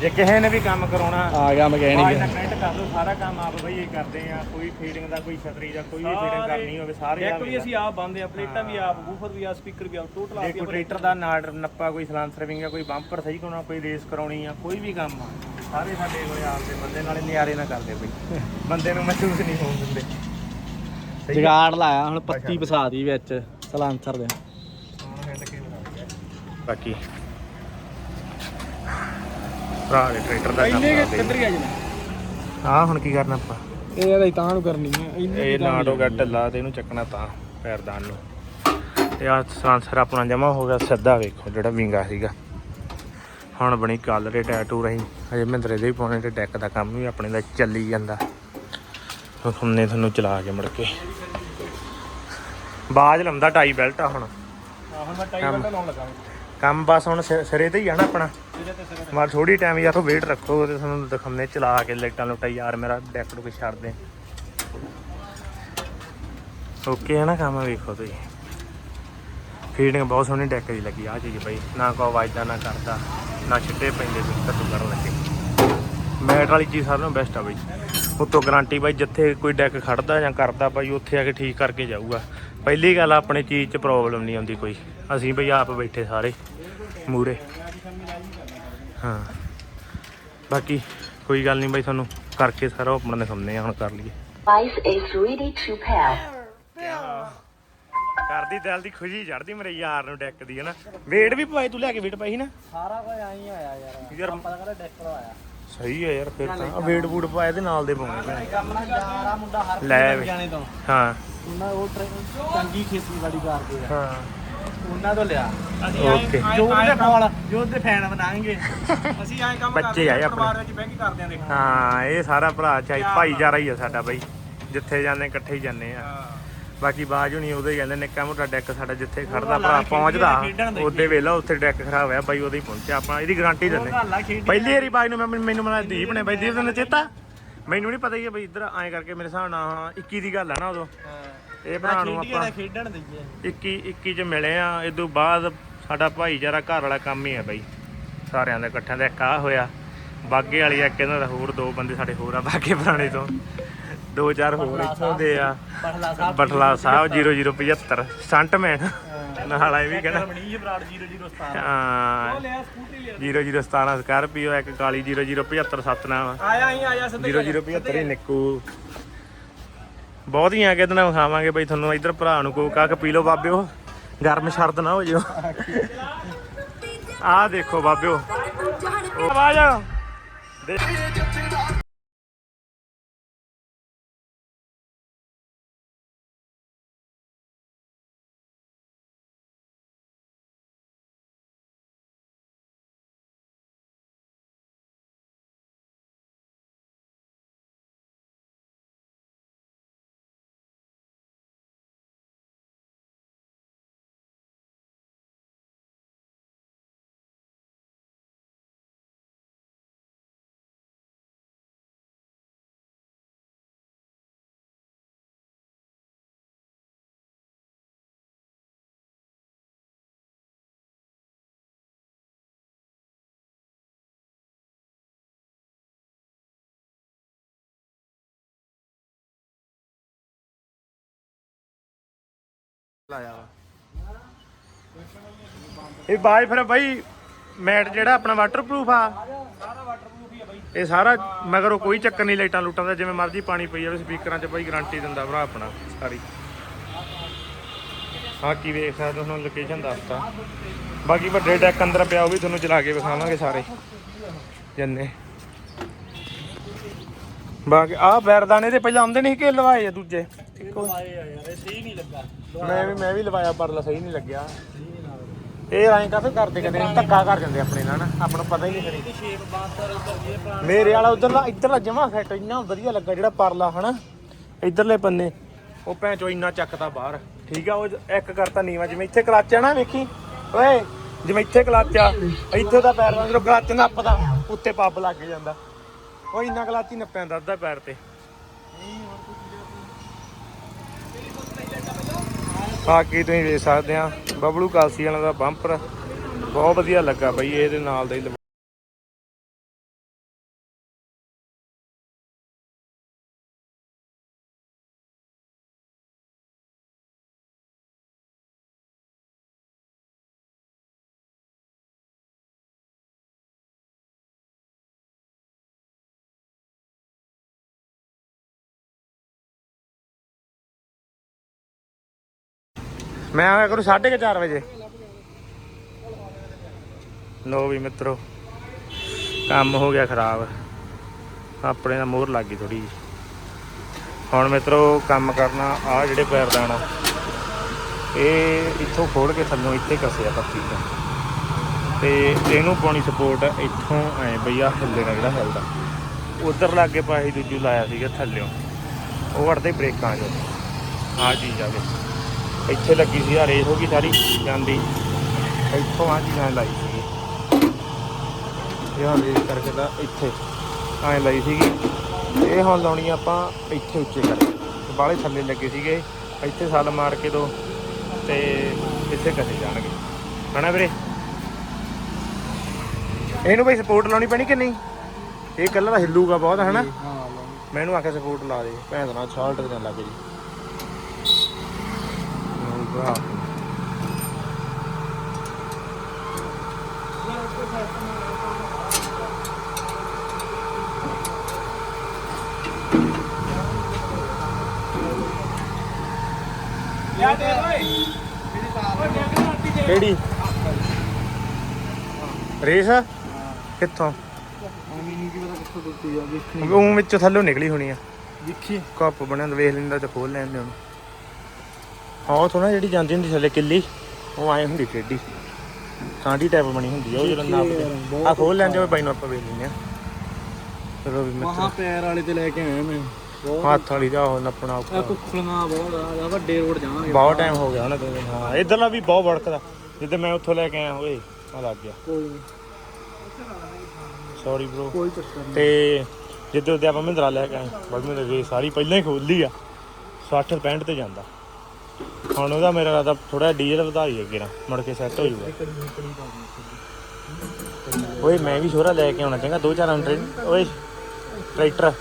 ਜੇ ਕਿਸੇ ਨੇ ਵੀ ਕੰਮ ਕਰਾਉਣਾ ਆ ਗਿਆ ਮੈਂ ਆਜ ਕਹਿਣੀ ਨਾਲ ਕਨੈਕਟ ਕਰ ਲਓ ਸਾਰਾ ਕੰਮ ਆਪ ਬਈ ਹੀ ਕਰਦੇ ਆ ਕੋਈ ਫੀਡਿੰਗ ਦਾ ਕੋਈ ਛਤਰੀ ਦਾ ਕੋਈ ਵੀ ਫੀਡਿੰਗ ਕਰਨੀ ਹੋਵੇ ਸਾਰੇ ਆਪ ਵੀ ਅਸੀਂ ਆਪ ਬੰਦੇ ਆ ਪਲੇਟਾਂ ਵੀ ਆਪ ਬੂਫਰ ਵੀ ਆ ਸਪੀਕਰ ਵੀ ਆ ਟੋਟਲ ਜੇ ਆਪ ਕੋਈ ਟਰੈਕਟਰ ਦਾ ਨਾੜ ਨੱਪਾ ਕੋਈ ਸਲਾਂਸਰ ਵਿੰਗ ਆ ਕੋਈ ਬੰਪਰ ਸਹੀ ਕਰਾਉਣਾ ਕੋਈ ਰੇਸ ਕਰਾਉਣੀ ਆ ਕੋਈ ਵੀ ਕੰਮ ਆ ਸਾਰੇ ਸਾਡੇ ਕੋਲੇ ਆਪਦੇ ਬੰਦੇ ਨਾਲੇ ਨਿਆਰੇ ਨਾ ਕਰਦੇ ਬਈ। ਬੰਦੇ ਨੂੰ ਮਹਿਸੂਸ ਨਹੀਂ ਹੋਣ ਦਿੰਦੇ? ਜਗਾੜ ਲਾਇਆ ਹੁਣ ਪੱਤੀ ਫਸਾ ਦੀ ਵਿੱਚ ਸਲਾਂਸਰ ਦੇ। ਬਾਕੀ ਭਰਾ ਦੇ ਟਰੈਕਟਰ ਦਾ ਕੰਮ ਇੰਨੇ ਕਰਦੇ ਕਿੱਧਰ ਗਿਆ ਜਨਾ ਆ ਹੁਣ ਕੀ ਕਰਨਾ ਆਪਾਂ? ਇਹ ਇਹਦਾ ਤਾਂ ਨੂੰ ਕਰਨੀ ਹੈ ਇੰਨੇ ਇਹ ਨਾੜ ਹੋ ਗਿਆ ਢਿੱਲਾ ਤੇ ਇਹਨੂੰ ਚੱਕਣਾ ਤਾਂ ਪੈਰਦਾਨ ਨੂੰ। ਤੇ ਆ ਸਲਾਂਸਰ ਆਪਣਾ ਜਮਾ ਹੋ ਗਿਆ ਸਿੱਧਾ ਵੇਖੋ ਜਿਹੜਾ ਵਿੰਗਾ ਸੀਗਾ। ਹੁਣ ਬਣੀ ਕੱਲ ਦੇ ਟੈਟੂ ਰਹੀ। ਹਜੇ ਮਹਿੰਦਰੇ ਦੇ ਵੀ ਪਾਉਣੇ ਤੇ ਡੈਕ ਦਾ ਕੰਮ ਵੀ ਆਪਣੇ ਦਾ ਚੱਲੀ ਜਾਂਦਾ। ਹੁਣੇ ਤੁਹਾਨੂੰ ਚਲਾ ਕੇ ਮੁੜ ਕੇ। ਬਾਜ ਲੰਦਾ ਟਾਈ ਬੈਲਟ ਆ ਹੁਣ। ਹੁਣ ਮੈਂ ਟਾਈ। ਵਾਲਾ ਲਾਉਣ ਲੱਗਾ ਕੰਮ ਬਸ ਹੁਣ ਸਿ- ਸਿਰੇ ਤੇ ਹੀ ਆ ਨਾ ਆਪਣਾ। ਇਹਦੇ ਤੇ ਮਾਰ ਥੋੜੀ ਟਾਈਮ ਯਾਰ ਵੇਟ ਰੱਖੋ ਤੇ ਤੁਹਾਨੂੰ ਦਿਖਾਉਂਦੇ, ਚਲਾ ਕੇ ਲਾਈਟਾਂ ਲੁਟਾ ਯਾਰ ਮੇਰਾ ਡੈਕ ਨੂੰ ਛੱਡ ਦੇ। ਓਕੇ ਹੈ ਨਾ ਕੰਮ, ਵੇਖੋ ਤੁਸੀਂ। ਫੀਡਿੰਗ ਬਹੁਤ ਸੋਹਣੀ ਡੈਕ ਦੀ ਲੱਗੀ ਆ ਚੀਜ਼ ਬਈ। ਨਾ ਕੋ ਆਵਾਜ਼ਾਂ ਨਾ ਕਰਦਾ, ਨਾ ਛਿੱਟੇ ਪੈਂਦੇ ਵੀ ਕੱਟੂ ਕਰਨ ਲੱਗੇ। ਮੈਟ ਵਾਲੀ ਚੀਜ਼ ਸਾਰਿਆਂ ਨਾਲੋਂ ਬੈਸਟ ਆ ਬਈ। ਉਤੋਂ ਗਾਰੰਟੀ ਬਾਈ ਜਿੱਥੇ ਕੋਈ ਡੈਕ ਖੜਦਾ ਜਾਂ ਕਰਦਾ ਬਾਈ, ਉੱਥੇ ਆ ਕੇ ਠੀਕ ਕਰਕੇ ਜਾਊਗਾ। ਪਹਿਲੀ ਗੱਲ ਆਪਣੇ ਚੀਜ਼ 'ਚ ਪ੍ਰੋਬਲਮ ਨਹੀਂ ਆਉਂਦੀ ਕੋਈ। ਅਸੀਂ ਬਈ ਆਪ ਬੈਠੇ ਸਾਰੇ ਮੂਰੇ ਹਾਂ। ਬਾਕੀ ਕੋਈ ਗੱਲ ਨਹੀਂ ਬਾਈ ਤੁਹਾਨੂੰ ਕਰਕੇ ਸਾਰਾ ਆਪਣਾ ਦਿਖਾਉਂਦੇ ਆ ਹੁਣ ਕਰ ਲਈਏ. ਕਰਦੀ ਦਿਲ ਦੀ ਖੁਸ਼ੀ ਚੜਦੀ ਮੇਰੇ ਯਾਰ ਨੂੰ ਡੈਕ ਦੀ ਹਨਾ? ਵੇਟ ਵੀ ਪਵਾਏ ਤੂੰ ਲੈ ਕੇ ਵੇਟ ਪਾਈ ਸੀ ਨਾ? ਸਾਰਾ ਕੁਝ ਆਈ ਆਇਆ ਯਾਰ। ਯਾਰ ਪਤਾ ਕਰ ਡੈਕ ਕਰਵਾਇਆ ਸਹੀ ਹੈ ਯਾਰ ਫਿਰ ਤਾਂ ਵੇਟ ਬੂਟ ਪਾਏ ਤੇ ਨਾਲ ਦੇ ਪਾਉਣੇ ਪੈਣੇ। ਕੰਮ ਨਾ ਯਾਰਾ ਮੁੰਡਾ ਹਰ ਲੈ ਵੇ। ਜਾਣੇ ਤੋਂ। ਹਾਂ। ਉਹਨਾਂ ਉਹ ਟ੍ਰੈ- ਚੰਗੀ ਖੇਤੀਬਾੜੀ ਕਰਦੇ ਆ। ਹਾਂ। ਉਹਨਾਂ ਤੋਂ ਲਿਆ। ਓਕੇ। ਜੋ ਦੇ ਫਾਲ ਜੋ ਦੇ ਫੈਨ ਬਣਾਏਗੇ। ਅਸੀਂ ਐਂ ਕੰਮ ਬੱਚੇ ਆਏ ਆਪਣੇ। ਪਰਿਵਾਰ ਵਿੱਚ ਬਹਿ ਕੇ ਕਰਦੇ ਆਂ ਦੇਖ। ਹਾਂ ਇਹ ਸਾਰਾ ਭਰਾ ਚਾਹੀ ਭਾਈਚਾਰਾ ਹੀ ਆ ਸਾਡਾ ਬਾਈ। ਜਿੱਥੇ ਜਾਂਦੇ ਇਕੱਠੇ ਹੀ ਜਾਂਦੇ ਆ। ਬਾਕੀ ਬਾਜ ਹੁਣੀ ਉਹਦੇ ਹੀ ਕਹਿੰਦੇ ਨਿੱਕਾ ਮੋਟਾ ਡੈਕ ਸਾਡਾ ਜਿੱਥੇ ਖੜਦਾ ਭਰਾ ਪਹੁੰਚਦਾ ਉਹਦੇ ਵੇਲਾ ਉੱਥੇ ਡੈਕ ਖਰਾਬ ਹੋਇਆ ਬਾਈ ਉਹਦੇ ਹੀ ਪਹੁੰਚਿਆ। ਆਪਾਂ ਇਹਦੀ ਗਾਰੰਟੀ ਦਿੰਦੇ ਗੱਲਾਂ ਖੇਡੀ ਪਹਿਲੀ ਵਾਰੀ ਬਾਜ ਨੂੰ ਮੈਂ ਮੈਨੂੰ ਮਲਾ ਦੀਪ ਨੇ ਬਾਈ ਦੀਪ ਤੈਨੂੰ ਚੇਤਾ? ਮੈਨੂੰ ਨਹੀਂ ਪਤਾ ਹੀ ਬਈ ਇੱਧਰ ਐਂ ਕਰਕੇ ਮੇਰੇ ਹਿਸਾਬ ਨਾਲ 21 ਦੀ ਗੱਲ ਆ ਨਾ ਉਦੋਂ। ਇਹ ਭਰਾ ਨੂੰ ਆਪਾਂ ਖੇਡਣ ਦਈਏ। 21 21 ਚ ਮਿਲੇ ਆ ਇਦੋਂ ਬਾਅਦ ਸਾਡਾ ਭਾਈਚਾਰਾ ਘਰ ਵਾਲਾ ਕੰਮ ਹੀ ਹੈ ਬਾਈ। ਸਾਰਿਆਂ ਦਾ ਇਕੱਠਿਆਂ ਦਾ ਇੱਕ ਆ ਹੋਇਆ। ਬਾਗੇ ਵਾਲੀ ਆ ਇਹਨਾਂ ਦਾ ਹੋਰ ਦੋ ਬੰਦੇ ਸਾਡੇ ਹੋਰ ਆ ਬਾਗੇ ਪੁਰਾਣੇ ਤੋਂ। ਦੋ ਚਾਰ ਹੋਰ ਇੱਥੋਂ ਦੇ ਆ। ਬਟਲਾ ਸਾਹਿਬ 0075 ਸਟੰਟਮੈਨ। ਨਾਲ ਆਏ ਵੀ ਕਹਿੰਦਾ ਮਨੀਸ਼ ਬਰਾੜ 0017 ਹਾਂ। ਲਿਆ ਸਕੂਟੀ ਲਿਆ। 0017 ਸਕਾਰਪੀਓ ਇੱਕ ਕਾਲੀ 0075 ਸਤਨਾਮ ਆਇਆ ਹੀ ਆਇਆ ਸਿੱਧੇ 0075 ਹੀ ਨਿੱਕੂ। ਬਹੁਤ ਹੀ ਆ ਕੇ ਦਿਨਾਂ ਖਾਵਾਂਗੇ ਬਈ ਤੁਹਾਨੂੰ ਇੱਧਰ ਭਰਾ ਨੂੰ ਕੋ ਕਾਕ ਪੀ ਲਓ ਬਾਬਿਓ। ਗਰਮ ਸ਼ਰਦ ਨਾ ਹੋ ਜਿਓ। ਆਹ ਦੇਖੋ ਬਾਬਿਓ। ਆਵਾਜ਼ ਲਾਇਆ ਵਾ। ਇਹ ਬਾਈ ਫਿਰ ਬਾਈ, ਮੈਟ ਜਿਹੜਾ ਆਪਣਾ ਵਾਟਰਪ੍ਰੂਫ ਆ। ਸਾਰਾ ਵਾਟਰਪ੍ਰੂਫ ਹੀ ਆ ਬਾਈ ਇਹ ਸਾਰਾ ਮਗਰੋਂ ਕੋਈ ਚੱਕਰ ਨਹੀਂ ਲਾਈਟਾਂ ਲੂਟਾਂ ਦਾ, ਜਿਵੇਂ ਮਰਜ਼ੀ ਪਾਣੀ ਪਈ ਜਾਵੇ ਸਪੀਕਰਾਂ 'ਚ ਬਈ ਗਾਰੰਟੀ ਦਿੰਦਾ ਭਰਾ ਆਪਣਾ ਸਾਰੀ। ਹਾਂ ਕੀ ਵੇਖ ਸਕਦੇ ਤੁਹਾਨੂੰ ਲੋਕੇਸ਼ਨ ਦੱਸਤਾ। ਬਾਕੀ ਵੱਡੇ ਡੈਕ ਅੰਦਰ ਪਿਆ, ਉਹ ਵੀ ਤੁਹਾਨੂੰ ਚਲਾ ਕੇ ਵਿਖਾਵਾਂਗੇ ਸਾਰੇ। ਜੰਨੇ ਬਾਕੀ ਆਹ ਬੈਰਦਾਨੇ ਤੇ ਪਹਿਲਾਂ ਆਉਂਦੇ ਨਹੀਂ ਕਿ ਲਵਾਏ ਆ ਦੂਜੇ? ਇੱਕੋ ਆਏ ਆ ਯਾਰ ਇਹ ਸਹੀ ਨਹੀਂ ਲੱਗਾ। ਮੈਂ ਵੀ ਮੈਂ ਵੀ ਲਵਾਇਆ ਪਰਲਾ ਸਹੀ ਨਹੀਂ ਲੱਗਿਆ। ਇਹ ਐਂ ਕਾਹਤੋਂ ਕਰਦੇ ਕਹਿੰਦੇ ਨੇ ਧੱਕਾ ਕਰ ਜਾਂਦੇ ਆਪਣੇ ਨਾਲ ਨਾ ਆਪਾਂ ਨੂੰ ਪਤਾ ਹੀ ਨਹੀਂ ਕਰੀ ਸ਼ੇਪ ਬਾਂਦਰ ਉੱਧਰ ਜੇ ਪੁਰਾਣਾ। ਮੇਰੇ ਵਾਲਾ ਉਧਰਲਾ ਇੱਧਰਲਾ ਜਮਾ ਸੈੱਟ ਇੰਨਾ ਵਧੀਆ ਲੱਗਾ ਜਿਹੜਾ ਪਰਲਾ ਹਨਾ? ਇੱਧਰਲੇ ਪੰਨੇ। ਉਹ ਭੈਣ ਚੋ ਇੰਨਾ ਚੱਕਦਾ ਬਾਹਰ। ਠੀਕ ਆ ਉਹ ਇੱਕ ਕਰਤਾ ਨੀਵਾ ਜਿਵੇਂ ਇੱਥੇ ਕਲੱਚ ਆ ਨਾ ਵੇਖੀ? ਓਏ ਜਿਵੇਂ ਇੱਥੇ ਕਲੱਚ ਆ ਇੱਥੇ ਦਾ ਪੈਰ ਵਾਂਗਰੋ ਕਲੱਚ ਨੱਪਦਾ ਉੱਤੇ ਪੱਬ ਲੱਗ ਜਾਂਦਾ। ਉਹ ਇੰਨਾ ਕਲੱਚ ਹੀ ਨੱਪਿਆ ਹੁੰਦਾ ਅੱਧਾ ਪੈਰ ਤੇ। ਬਾਕੀ ਤੁਸੀਂ ਵੇਖ ਸਕਦੇ ਆ, ਬਬਲੂ ਕਾਲਸੀ ਵਾਲਾ ਦਾ ਬੰਪਰ ਬਹੁਤ ਵਧੀਆ ਲੱਗਾ ਬਈ, ਇਹਦੇ ਨਾਲ ਦਾ ਹੀ ਮੈਂ ਆਇਆ ਕਰੂ 4:30 ਵਜੇ। ਲੋ ਵੀ ਮਿੱਤਰੋ, ਕੰਮ ਹੋ ਗਿਆ ਖਰਾਬ। ਆਪਣੇ ਦਾ ਮੋਹਰ ਲੱਗ ਗਈ ਥੋੜੀ ਜੀ ਹੁਣ ਮਿੱਤਰੋ, ਕੰਮ ਕਰਨਾ ਆ ਜਿਹੜੇ ਪੈਰ ਦਾਣਾ ਇਹ ਇੱਥੋਂ ਖੋਲ ਕੇ ਥੱਲੋਂ ਇੱਥੇ ਕੱਸਿਆ ਪੱਤੀ ਦਾ ਤੇ ਇਹਨੂੰ ਪਾਉਣੀ ਸਪੋਰਟ ਇੱਥੋਂ ਐ ਬਈ ਥੱਲੇ ਨਾਲ ਜਿਹੜਾ ਹਿੱਲਦਾ ਉਧਰ ਲਾਗੇ ਪਾਸੇ ਦੂਜੂ ਲਾਇਆ ਸੀਗਾ ਥੱਲਿਓਂ। ਉਹ ਵੜਦੇ ਬ੍ਰੇਕਾਂ 'ਚ। ਆ ਚੀਜ਼ ਆ ਗਈ ਇੱਥੇ ਲੱਗੀ ਸੀ ਆ ਰੇਸ ਹੋ ਗਈ ਸਾਰੀ ਜਾਂਦੀ। ਇੱਥੋਂ ਆ ਚੀਜ਼ਾਂ ਲਾਈ ਸੀਗੀ। ਇਹ ਰੇਸ ਕਰਕੇ ਤਾਂ ਇੱਥੇ ਐਂ ਲਾਈ ਸੀਗੀ। ਇਹ ਹੁਣ ਲਾਉਣੀ ਆਪਾਂ ਇੱਥੇ ਉੱਚੇ ਕਰਕੇ ਬਾਲੇ ਥੱਲੇ ਲੱਗੇ ਸੀਗੇ। ਇੱਥੇ ਸੱਲ ਮਾਰ ਕੇ ਦੋ ਤੇ ਇੱਥੇ ਕੱਸੇ ਜਾਣਗੇ। ਹਨਾ ਵੀਰੇ? ਇਹਨੂੰ ਬਈ ਸਪੋਰਟ ਲਾਉਣੀ ਪੈਣੀ ਕਿ ਨਹੀਂ? ਇਹ ਕੱਲਾ ਦਾ ਹਿੱਲੂਗਾ ਬਹੁਤ ਹਨਾ? ਹਾਂ ਮੈਂ ਇਹਨੂੰ ਆਖਿਆ ਸਪੋਰਟ ਲਾ ਦੇ। ਭੈਣ ਨਾਲ ਛਾਲਟ ਦੇ ਨਾਲ ਲੱਗ ਜੀ ਕਿਹੜੀ? ਰੇਸ? ਕਿੱਥੋਂ? ਐਵੇਂ ਨਹੀਂ ਕੀ ਪਤਾ ਕਿੱਥੋਂ ਟੁੱਟੀ ਆ ਵੇਖੀ ਉਹ ਵਿੱਚੋਂ ਥੱਲੋਂ ਨਿਕਲੀ ਹੋਣੀ ਆ। ਵੇਖੀ। ਕੱਪ ਬਣਿਆ ਹੁੰਦਾ ਵੇਖ ਲੈਂਦਾ ਤੇ ਖੋਲ ਲੈਂਦੇ ਹੁਣ ਹਾਂ ਥੋੜਾ ਜਿਹੜੀ ਜਾਂਦੀ ਹੁੰਦੀ ਥੱਲੇ ਕਿੱਲੀ ਉਹ ਆਏ ਹੁੰਦੀ ਟੇਢੀ। ਕਾਂਡੀ ਟਾਈਪ ਬਣੀ ਹੁੰਦੀ ਆ ਉਹ ਜਦੋਂ ਨਾਪਦੇ ਆ ਖੋਲ ਲੈਂਦੇ ਉਹ ਬਾਈ ਨੂੰ ਆਪਾਂ ਵੇਖ ਲੈਂਦੇ ਆ। ਚਲੋ ਵੀ ਮਹਾ ਮਿੱਤਰ ਪੈਰ ਵਾਲੇ ਤੇ ਲੈ ਕੇ ਆਇਆ ਮੈਂ। ਹੱਥ ਵਾਲੀ ਦਾ ਉਹ ਨੱਪਣਾ ਔਖਾ। ਕੁੱਖਲੀਆਂ ਬਹੁਤ ਆ ਵੱਡੇ ਰੋਡ ਜਾਵਾਂਗੇ ਬਹੁਤ ਟਾਈਮ ਹੋ ਗਿਆ ਉਹਨਾਂ ਤੋਂ ਹਾਂ ਇਧਰਲਾ ਵੀ ਬਹੁਤ ਵੜਕਦਾ। ਜਿੱਦੇ ਮੈਂ ਉੱਥੋਂ ਲੈ ਕੇ ਆਇਆ ਓਏ ਆ ਲੱਗ ਗਿਆ। ਕੋਈ ਨੀ, ਸੌਰੀ ਬ్రో ਕੋਈ ਚੱਕਰ ਨਹੀਂ ਤੇ ਜਿੱਦੇ ਉਹਦੇ ਆਪਾਂ ਮਹਿੰਦਰਾ ਲੈ ਕੇ ਆਏ ਬਸ ਮੇਰੇ ਸਾਰੀ ਪਹਿਲਾਂ ਹੀ ਖੋਲ ਲਈ ਆ। 60 65 ਤੇ ਜਾਂਦਾ। ਹੁਣ ਉਹਦਾ ਮੇਰਾ ਰਾਦਾ ਥੋੜਾ ਡੀਜ਼ਲ ਵਧਾਈ ਅੱਗੇ ਨਾ ਮੁੜ ਕੇ ਸੈੱਟ ਹੋ ਜਾਊਗਾ। ਓਏ ਮੈਂ ਵੀ ਛੋਰਾ ਲੈ ਕੇ ਆਉਣਾ ਚਾਹੀਦਾ ਦੋ ਚਾਰ ਅੰਡਰ ਓਏ ਟਰੈਕਟਰ।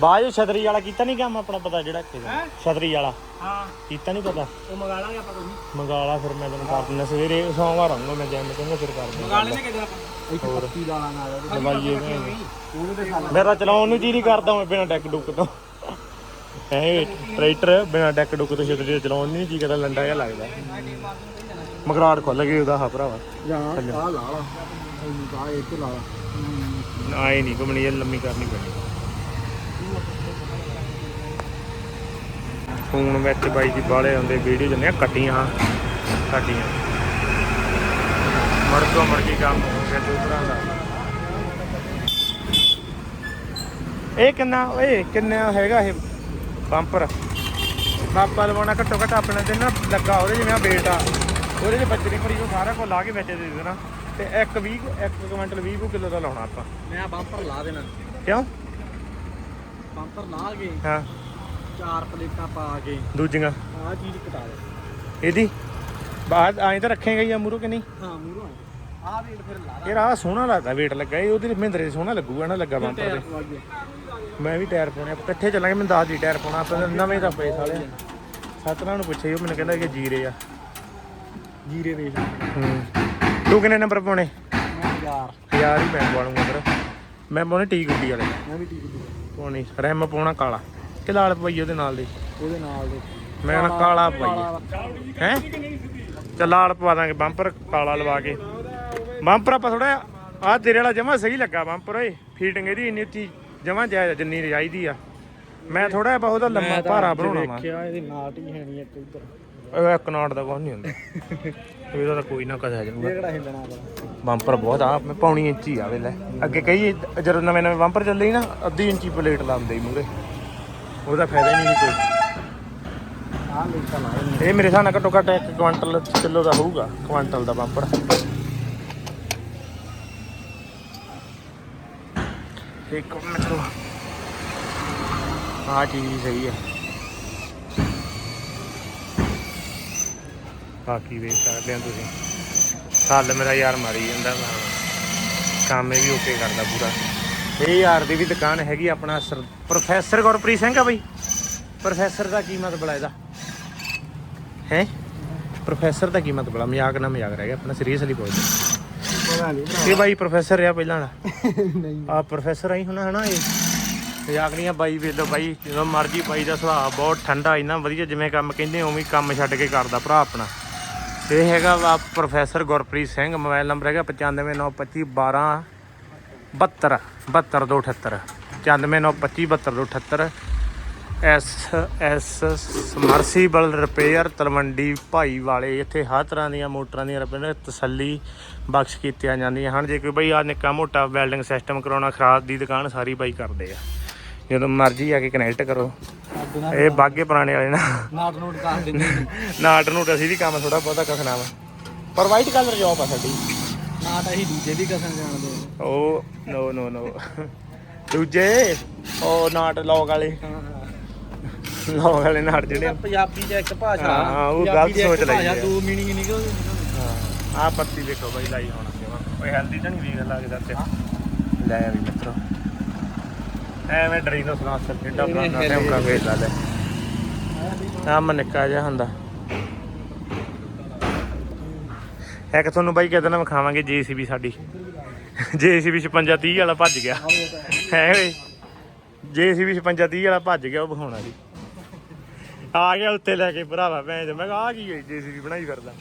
ਬਾਜੋ ਛਤਰੀ ਵਾਲਾ ਕੀਤਾ ਨਹੀਂ ਕੰਮ ਆਪਣਾ ਪਤਾ ਜਿਹੜਾ ਇੱਥੇ ਛਤਰੀ ਵਾਲਾ। ਹਾਂ। ਕੀਤਾ ਨਹੀਂ ਪਤਾ? ਉਹ ਮੰਗਾ ਲਾਂਗੇ ਆਪਾਂ ਕੋਈ ਮੰਗਾ ਲਾ ਫਿਰ ਮੈਂ ਤੈਨੂੰ ਕਰ ਦਿੰਦਾ ਸਵੇਰੇ ਸੋਮਵਾਰ ਆਉਂਗਾ ਮੈਂ ਜੈਮ ਕਹਿੰਦਾ ਫਿਰ ਕਰ ਮੰਗਾ ਦਿੰਦਾ ਲੈਣੇ ਕਿਦਾਂ ਆਪਾਂ? ਇੱਕ ਪੱਤੀ ਲਾਣਾ ਨਾਲ। ਦਵਾਈਏ ਮੇਰਾ ਚਲਾਉਣ ਨੂੰ ਜੀ ਨਹੀਂ ਕਰਦਾ ਮੈਂ ਬਿਨਾ ਡੈਕ ਡੁੱਕ ਤੋਂ। ਐ ਟਰੈਕਟਰ ਬਿਨਾ ਡੈਕ ਡੁੱਕ ਤੋਂ ਤੇ ਚਲਾਉਣ ਨਹੀਂ ਜੀ ਕਰਦਾ ਲੰਡਾ ਜਿਹਾ ਲੱਗਦਾ। ਮਗਰਾੜ ਖੁੱਲ ਗਈ ਉਹਦਾ ਹਾ ਭਰਾਵਾ। ਜਾਂ ਆ ਲਾ ਲਾ। ਆ ਇਹ ਤੇ ਲਾ ਲਾ। ਆਏ ਨਹੀਂ ਘੁੰਮਣੀ ਇਹ ਲੰਮੀ ਕਰਨੀ ਪੈਣੀ। ਫੋਨ ਵਿੱਚ ਬਾਈ ਜੀ ਬਾਲੇ ਹੁੰਦੇ ਵੀਡੀਓ ਜੰਨੇ ਕੱਟੀਆਂ ਕੱਟੀਆਂ ਮੜ ਤੋਂ ਮੜ ਕੇ ਕੰਮ ਹੋ ਗਿਆ ਦੂਸਰਾ ਦਾ। ਇਹ ਕਿੰਨਾ ਓਏ ਕਿੰਨਾ ਹੈਗਾ ਇਹ? ਬੰਪਰ ਬਾਪਾ ਲਵਾਉਣਾ ਘੱਟੋ ਘੱਟ ਆਪਣੇ ਤੇ ਨਾ ਲੱਗਾ ਉਹਦੇ ਜਿਵੇਂ ਆ ਬੇਟ। ਆ ਉਹਦੇ ਚ ਬੱਜਰੀ ਪਰੀ ਉਹ ਸਾਰਾ ਕੁਝ ਲਾ ਕੇ ਵਿੱਚ ਦੇ ਦੇਣਾ। ਤੇ ਇੱਕ 20 ਇੱਕ ਕੁਇੰਟਲ 20 ਕਿਲੋ ਦਾ ਲਾਉਣਾ ਆਪਾਂ। ਮੈਂ ਆ ਬੰਪਰ ਲਾ ਦੇਣਾ। ਕਿਉਂ? ਬੰਪਰ ਲਾ ਕੇ ਹਾਂ। ਚਾਰ ਪਲੇਟਾਂ ਪਾ ਕੇ। ਦੂਜੀਆਂ। ਆ ਚੀਜ਼ ਕਟਾ ਦੇ। ਇਹਦੀ? ਬਾਅਦ ਐਂ ਤਾਂ ਰੱਖੇਗਾ ਹੀ ਆ ਮੂਰੋ ਕਿ ਨਹੀਂ? ਹਾਂ ਮੂਰੋਂ ਆ ਵੇਟ ਫਿਰ ਲਾ ਯਾਰ ਆ ਸੋਹਣਾ ਲੱਗਦਾ ਵੇਟ ਲੱਗਾ। ਇਹ ਉਹਦੇ ਮਹਿੰਦਰੇ ਸੋਹਣਾ ਲੱਗੂਗਾ ਨਾ ਲੱਗਾ ਬੰਪਰ ਤੇ। ਮੈਂ ਵੀ ਟਾਇਰ ਪਾਉਣੇ ਆ ਇਕੱਠੇ ਚੱਲਾਂਗੇ ਮੈਨੂੰ ਦੱਸ ਦੀ ਟਾਇਰ ਪਾਉਣਾ ਆਪਾਂ ਨਵੇਂ ਤਾਂ ਪਏ ਸਾਲੇ। ਸਤਨਾ ਨੂੰ ਪੁੱਛੇ ਉਹ ਮੈਨੂੰ ਕਹਿੰਦਾ ਕਿ ਜੀਰੇ ਆ। ਜੀਰੇ ਵੇਚ ਹੂੰ। ਤੂੰ ਕਿੰਨੇ ਨੰਬਰ ਪਾਉਣੇ? ਮੈਂ ਯਾਰ ਯਾਰ ਹੀ ਮੈਂ ਪਾਉਣੂਗਾ ਫਿਰ। ਮੈਂ ਪਾਉਣੇ ਟੀ ਗੁੱਡੀ ਵਾਲੇ। ਮੈਂ ਵੀ ਟੀਕ ਦੀ ਪਾਉਣੀ। ਰੈਮ ਪਾਉਣਾ ਕਾਲਾ। ਕਿ ਲਾਲ ਪਈ ਉਹਦੇ ਨਾਲ ਦੇ? ਉਹਦੇ ਨਾਲ ਦੇ। ਮੈਂ ਨਾ ਕਾਲਾ ਪਾਈਏ ਹੈ? ਚੱਲ ਲਾਲ ਪਵਾ ਦਾਂਗੇ ਬੰਪਰ ਕਾਲਾ ਲਵਾ ਕੇ। ਬੰਪਰ ਆਪਾਂ ਥੋੜਾ ਆ ਤੇਰੇ ਵਾਲਾ ਜਮਾ ਸਹੀ ਲੱਗਾ ਬੰਪਰ ਓਏ। ਫੀਟਿੰਗ ਇਹਦੀ ਇੰਨੀ ਉੱਚੀ ਜਮਾ ਜਾਇਜ਼ ਜਿੰਨੀ ਰਜਾਈਦੀ ਆ। ਮੈਂ ਥੋੜਾ ਬਹੁਤਾ ਲੰਮਾ ਭਾਰਾ ਬਣਾਉਣਾ ਵਾ। ਦੇਖਿਆ ਇਹਦੀ ਨਾਟ ਹੀ ਹੈ ਨਹੀਂ ਇੱਕ ਇੱਧਰ। ਉਹ ਇੱਕ ਨਾਟ ਦਾ ਕੁਝ ਨਹੀਂ ਹੁੰਦਾ। ਇਹਦਾ ਤਾਂ ਕੋਈ ਨਾ ਕਸਿਆ ਜਾਊਗਾ। ਇਹ ਕਿਹੜਾ ਹਿੱਲਣਾ ਬੜਾ ਬੰਪਰ ਬਹੁਤ ਆ ਮੈਂ ਪੌਣੀ ਇੰਚੀ ਆ ਵੇਲੇ। ਅੱਗੇ ਕਈ ਜਦੋਂ ਨਵੇਂ ਨਵੇਂ ਬੰਪਰ ਚੱਲੇ ਨਾ ਅੱਧੀ ਇੰਚੀ ਪਲੇਟ ਲਾਉਂਦੇ ਹੀ ਮੂਰੇ ਉਹਦਾ ਫਾਇਦਾ ਨਹੀਂ ਕੋਈ। ਇਹ ਮੇਰੇ ਹਿਸਾਬ ਨਾਲ ਘੱਟੋ ਘੱਟ 1 ਕੁਆਂਟਲ ਕਿਲੋ ਦਾ ਹੋਊਗਾ ਕੁਆਂਟਲ ਦਾ ਬੰਪਰ। ਇੱਕ ਮਿੰਟ ਆ ਚੀਜ਼ ਸਹੀ ਹੈ ਬਾਕੀ ਵੇਖ ਸਕਦੇ ਆ ਤੁਸੀਂ। ਕੱਲ ਮੇਰਾ ਯਾਰ ਮਾਰੀ ਜਾਂਦਾ ਵਾ। ਕੰਮ ਇਹ ਵੀ ਓਕੇ ਕਰਦਾ ਪੂਰਾ। ਇਹ ਯਾਰ ਦੀ ਵੀ ਦੁਕਾਨ ਹੈਗੀ ਆਪਣਾ ਸਰ- ਪ੍ਰੋਫੈਸਰ ਗੁਰਪ੍ਰੀਤ ਸਿੰਘ ਆ ਬਈ। ਪ੍ਰੋਫੈਸਰ ਦਾ ਕੀ ਮਤਲਬ ਹੈ ਇਹਦਾ? ਹੈ? ਪ੍ਰੋਫੈਸਰ ਦਾ ਕੀ ਮਤਲਬ ਆ? ਮਜ਼ਾਕ ਨਾ ਮਜ਼ਾਕ ਰਹਿ ਗਿਆ, ਆਪਣਾ ਸੀਰੀਅਸਲੀ ਪੁੱਛਦੇ ਪਤਾ ਨਹੀਂ ਇਹ ਬਾਈ ਪ੍ਰੋਫੈਸਰ ਰਿਹਾ ਪਹਿਲਾਂ ਵਾਲਾ। ਨਹੀਂ। ਆ ਪ੍ਰੋਫੈਸਰ ਆਈ ਹੁਣ ਹਨਾ ਇਹ। ਮਜ਼ਾਕ ਨਹੀਂ ਆ ਬਾਈ ਵੇਖ ਲਓ ਬਾਈ ਜਦੋਂ ਮਰਜ਼ੀ ਬਾਈ ਦਾ ਸੁਭਾਅ ਬਹੁਤ ਠੰਡਾ ਇੰਨਾ ਵਧੀਆ ਜਿਵੇਂ ਕੰਮ ਕਹਿੰਦੇ ਉਵੇਂ ਹੀ ਕੰਮ ਛੱਡ ਕੇ ਕਰਦਾ ਭਰਾ ਆਪਣਾ। ਇਹ ਹੈਗਾ ਵਾ professor Gurpreet Singh mobile number ਹੈਗਾ 959525 12 72 72278 959525 72278 S S submersible repair Talwandi Bhai ਵਾਲੇ। ਇੱਥੇ ਹਰ ਤਰ੍ਹਾਂ ਦੀਆਂ ਮੋਟਰਾਂ ਦੀਆਂ ਰਿਪੇਅਰ ਤਸੱਲੀ ਬਖਸ਼ ਕੀਤੀਆਂ ਜਾਂਦੀਆਂ ਹਨ। ਜੇ ਕੋਈ ਬਈ ਆ ਨਿੱਕਾ ਮੋਟਾ ਵੈਲਡਿੰਗ ਸਿਸਟਮ ਕਰਾਉਣਾ ਖਰਾਦ ਦੀ ਦੁਕਾਨ ਸਾਰੀ ਬਾਈ ਕਰਦੇ ਆ। ਜਦੋਂ ਮਰਜ਼ੀ ਆ ਕੇ ਕਨੈਕਟ ਕਰੋ। ਇਹ ਬਾਗੇ ਪੁਰਾਣੇ ਵਾਲੇ ਨਾ। ਨਾਟ ਨੋਟ ਕਰ ਦਿੰਦੇ। ਨਾਟ ਨੂਟ ਅਸੀਂ ਵੀ ਕੰਮ ਥੋੜਾ ਬਹੁਤਾ ਕਸਣਾ ਵਾ। ਪਰ ਵਾਈਟ ਕਲਰ ਜੌਬ ਆ ਸਾਡੀ। ਨਾਟ ਅਸੀਂ ਦੂਜੇ ਵੀ ਕਸਣ ਜਾਣਦੇ। ਉਹ ਨੋ ਨੋ ਨੋ ਦੂਜੇ ਉਹ ਨਾਟ ਲੌਗ ਵਾਲੇ। ਹਾਂ ਲੌਗ ਵਾਲੇ ਨਾਟ ਜਿਹੜੇ ਆ। ਪੰਜਾਬੀ ਚ ਇੱਕ ਭਾਸ਼ਾ ਹਾਂ, ਉਹ ਗਲਤ ਸੋਚ ਲਈ ਹੈ। ਦੋ ਮੀਨਿੰਗ ਨਿਕਲਦੇ ਨੇ। ਆ ਪੱਤੀ ਦੇਖੋ ਬਾਈ ਲਾਈ ਹੋਣਾ ਓਏ ਹੈਲਦੀ ਤਾਂ ਨਹੀਂ ਵੀਰ ਲੱਗਦਾ ਤੇ ਲੈ ਆ ਵੀ ਮਿੱਤਰੋ। ਐਵੇਂ ਡਰੀਨੋ ਸਲਾਸ ਸਰ ਕਿੱਡਾ ਐਵੇਂ ਬਣਾਉਂਦਾ ਹੈਲੇ। ਟਾਈਮ ਕਾ ਵੇਚ ਲਾ। ਲੈ ਆ ਮੈਂ ਨਿੱਕਾ ਜਿਹਾ ਹੁੰਦਾ। ਇੱਕ ਤੁਹਾਨੂੰ ਬਾਈ ਕਿਦਾਂ ਵਿਖਾਵਾਂਗੇ ਜੀਸੀਬੀ ਸਾਡੀ। ਜੀਸੀਬੀ 56 30 ਵਾਲਾ ਭੱਜ ਗਿਆ। ਹੈ ਓਏ। ਜੀਸੀਬੀ 56 30 ਵਾਲਾ ਭੱਜ ਗਿਆ ਉਹ ਵਿਖਾਉਣਾ ਜੀ ਆ ਗਿਆ ਉੱਤੇ ਲੈ ਕੇ ਭਰਾਵਾ ਭੈਣ ਮੈਂ ਕਿਹਾ ਆ ਕੀ ਜੀਸੀਬੀ ਬਣਾਈ ਫਿਰਦਾ।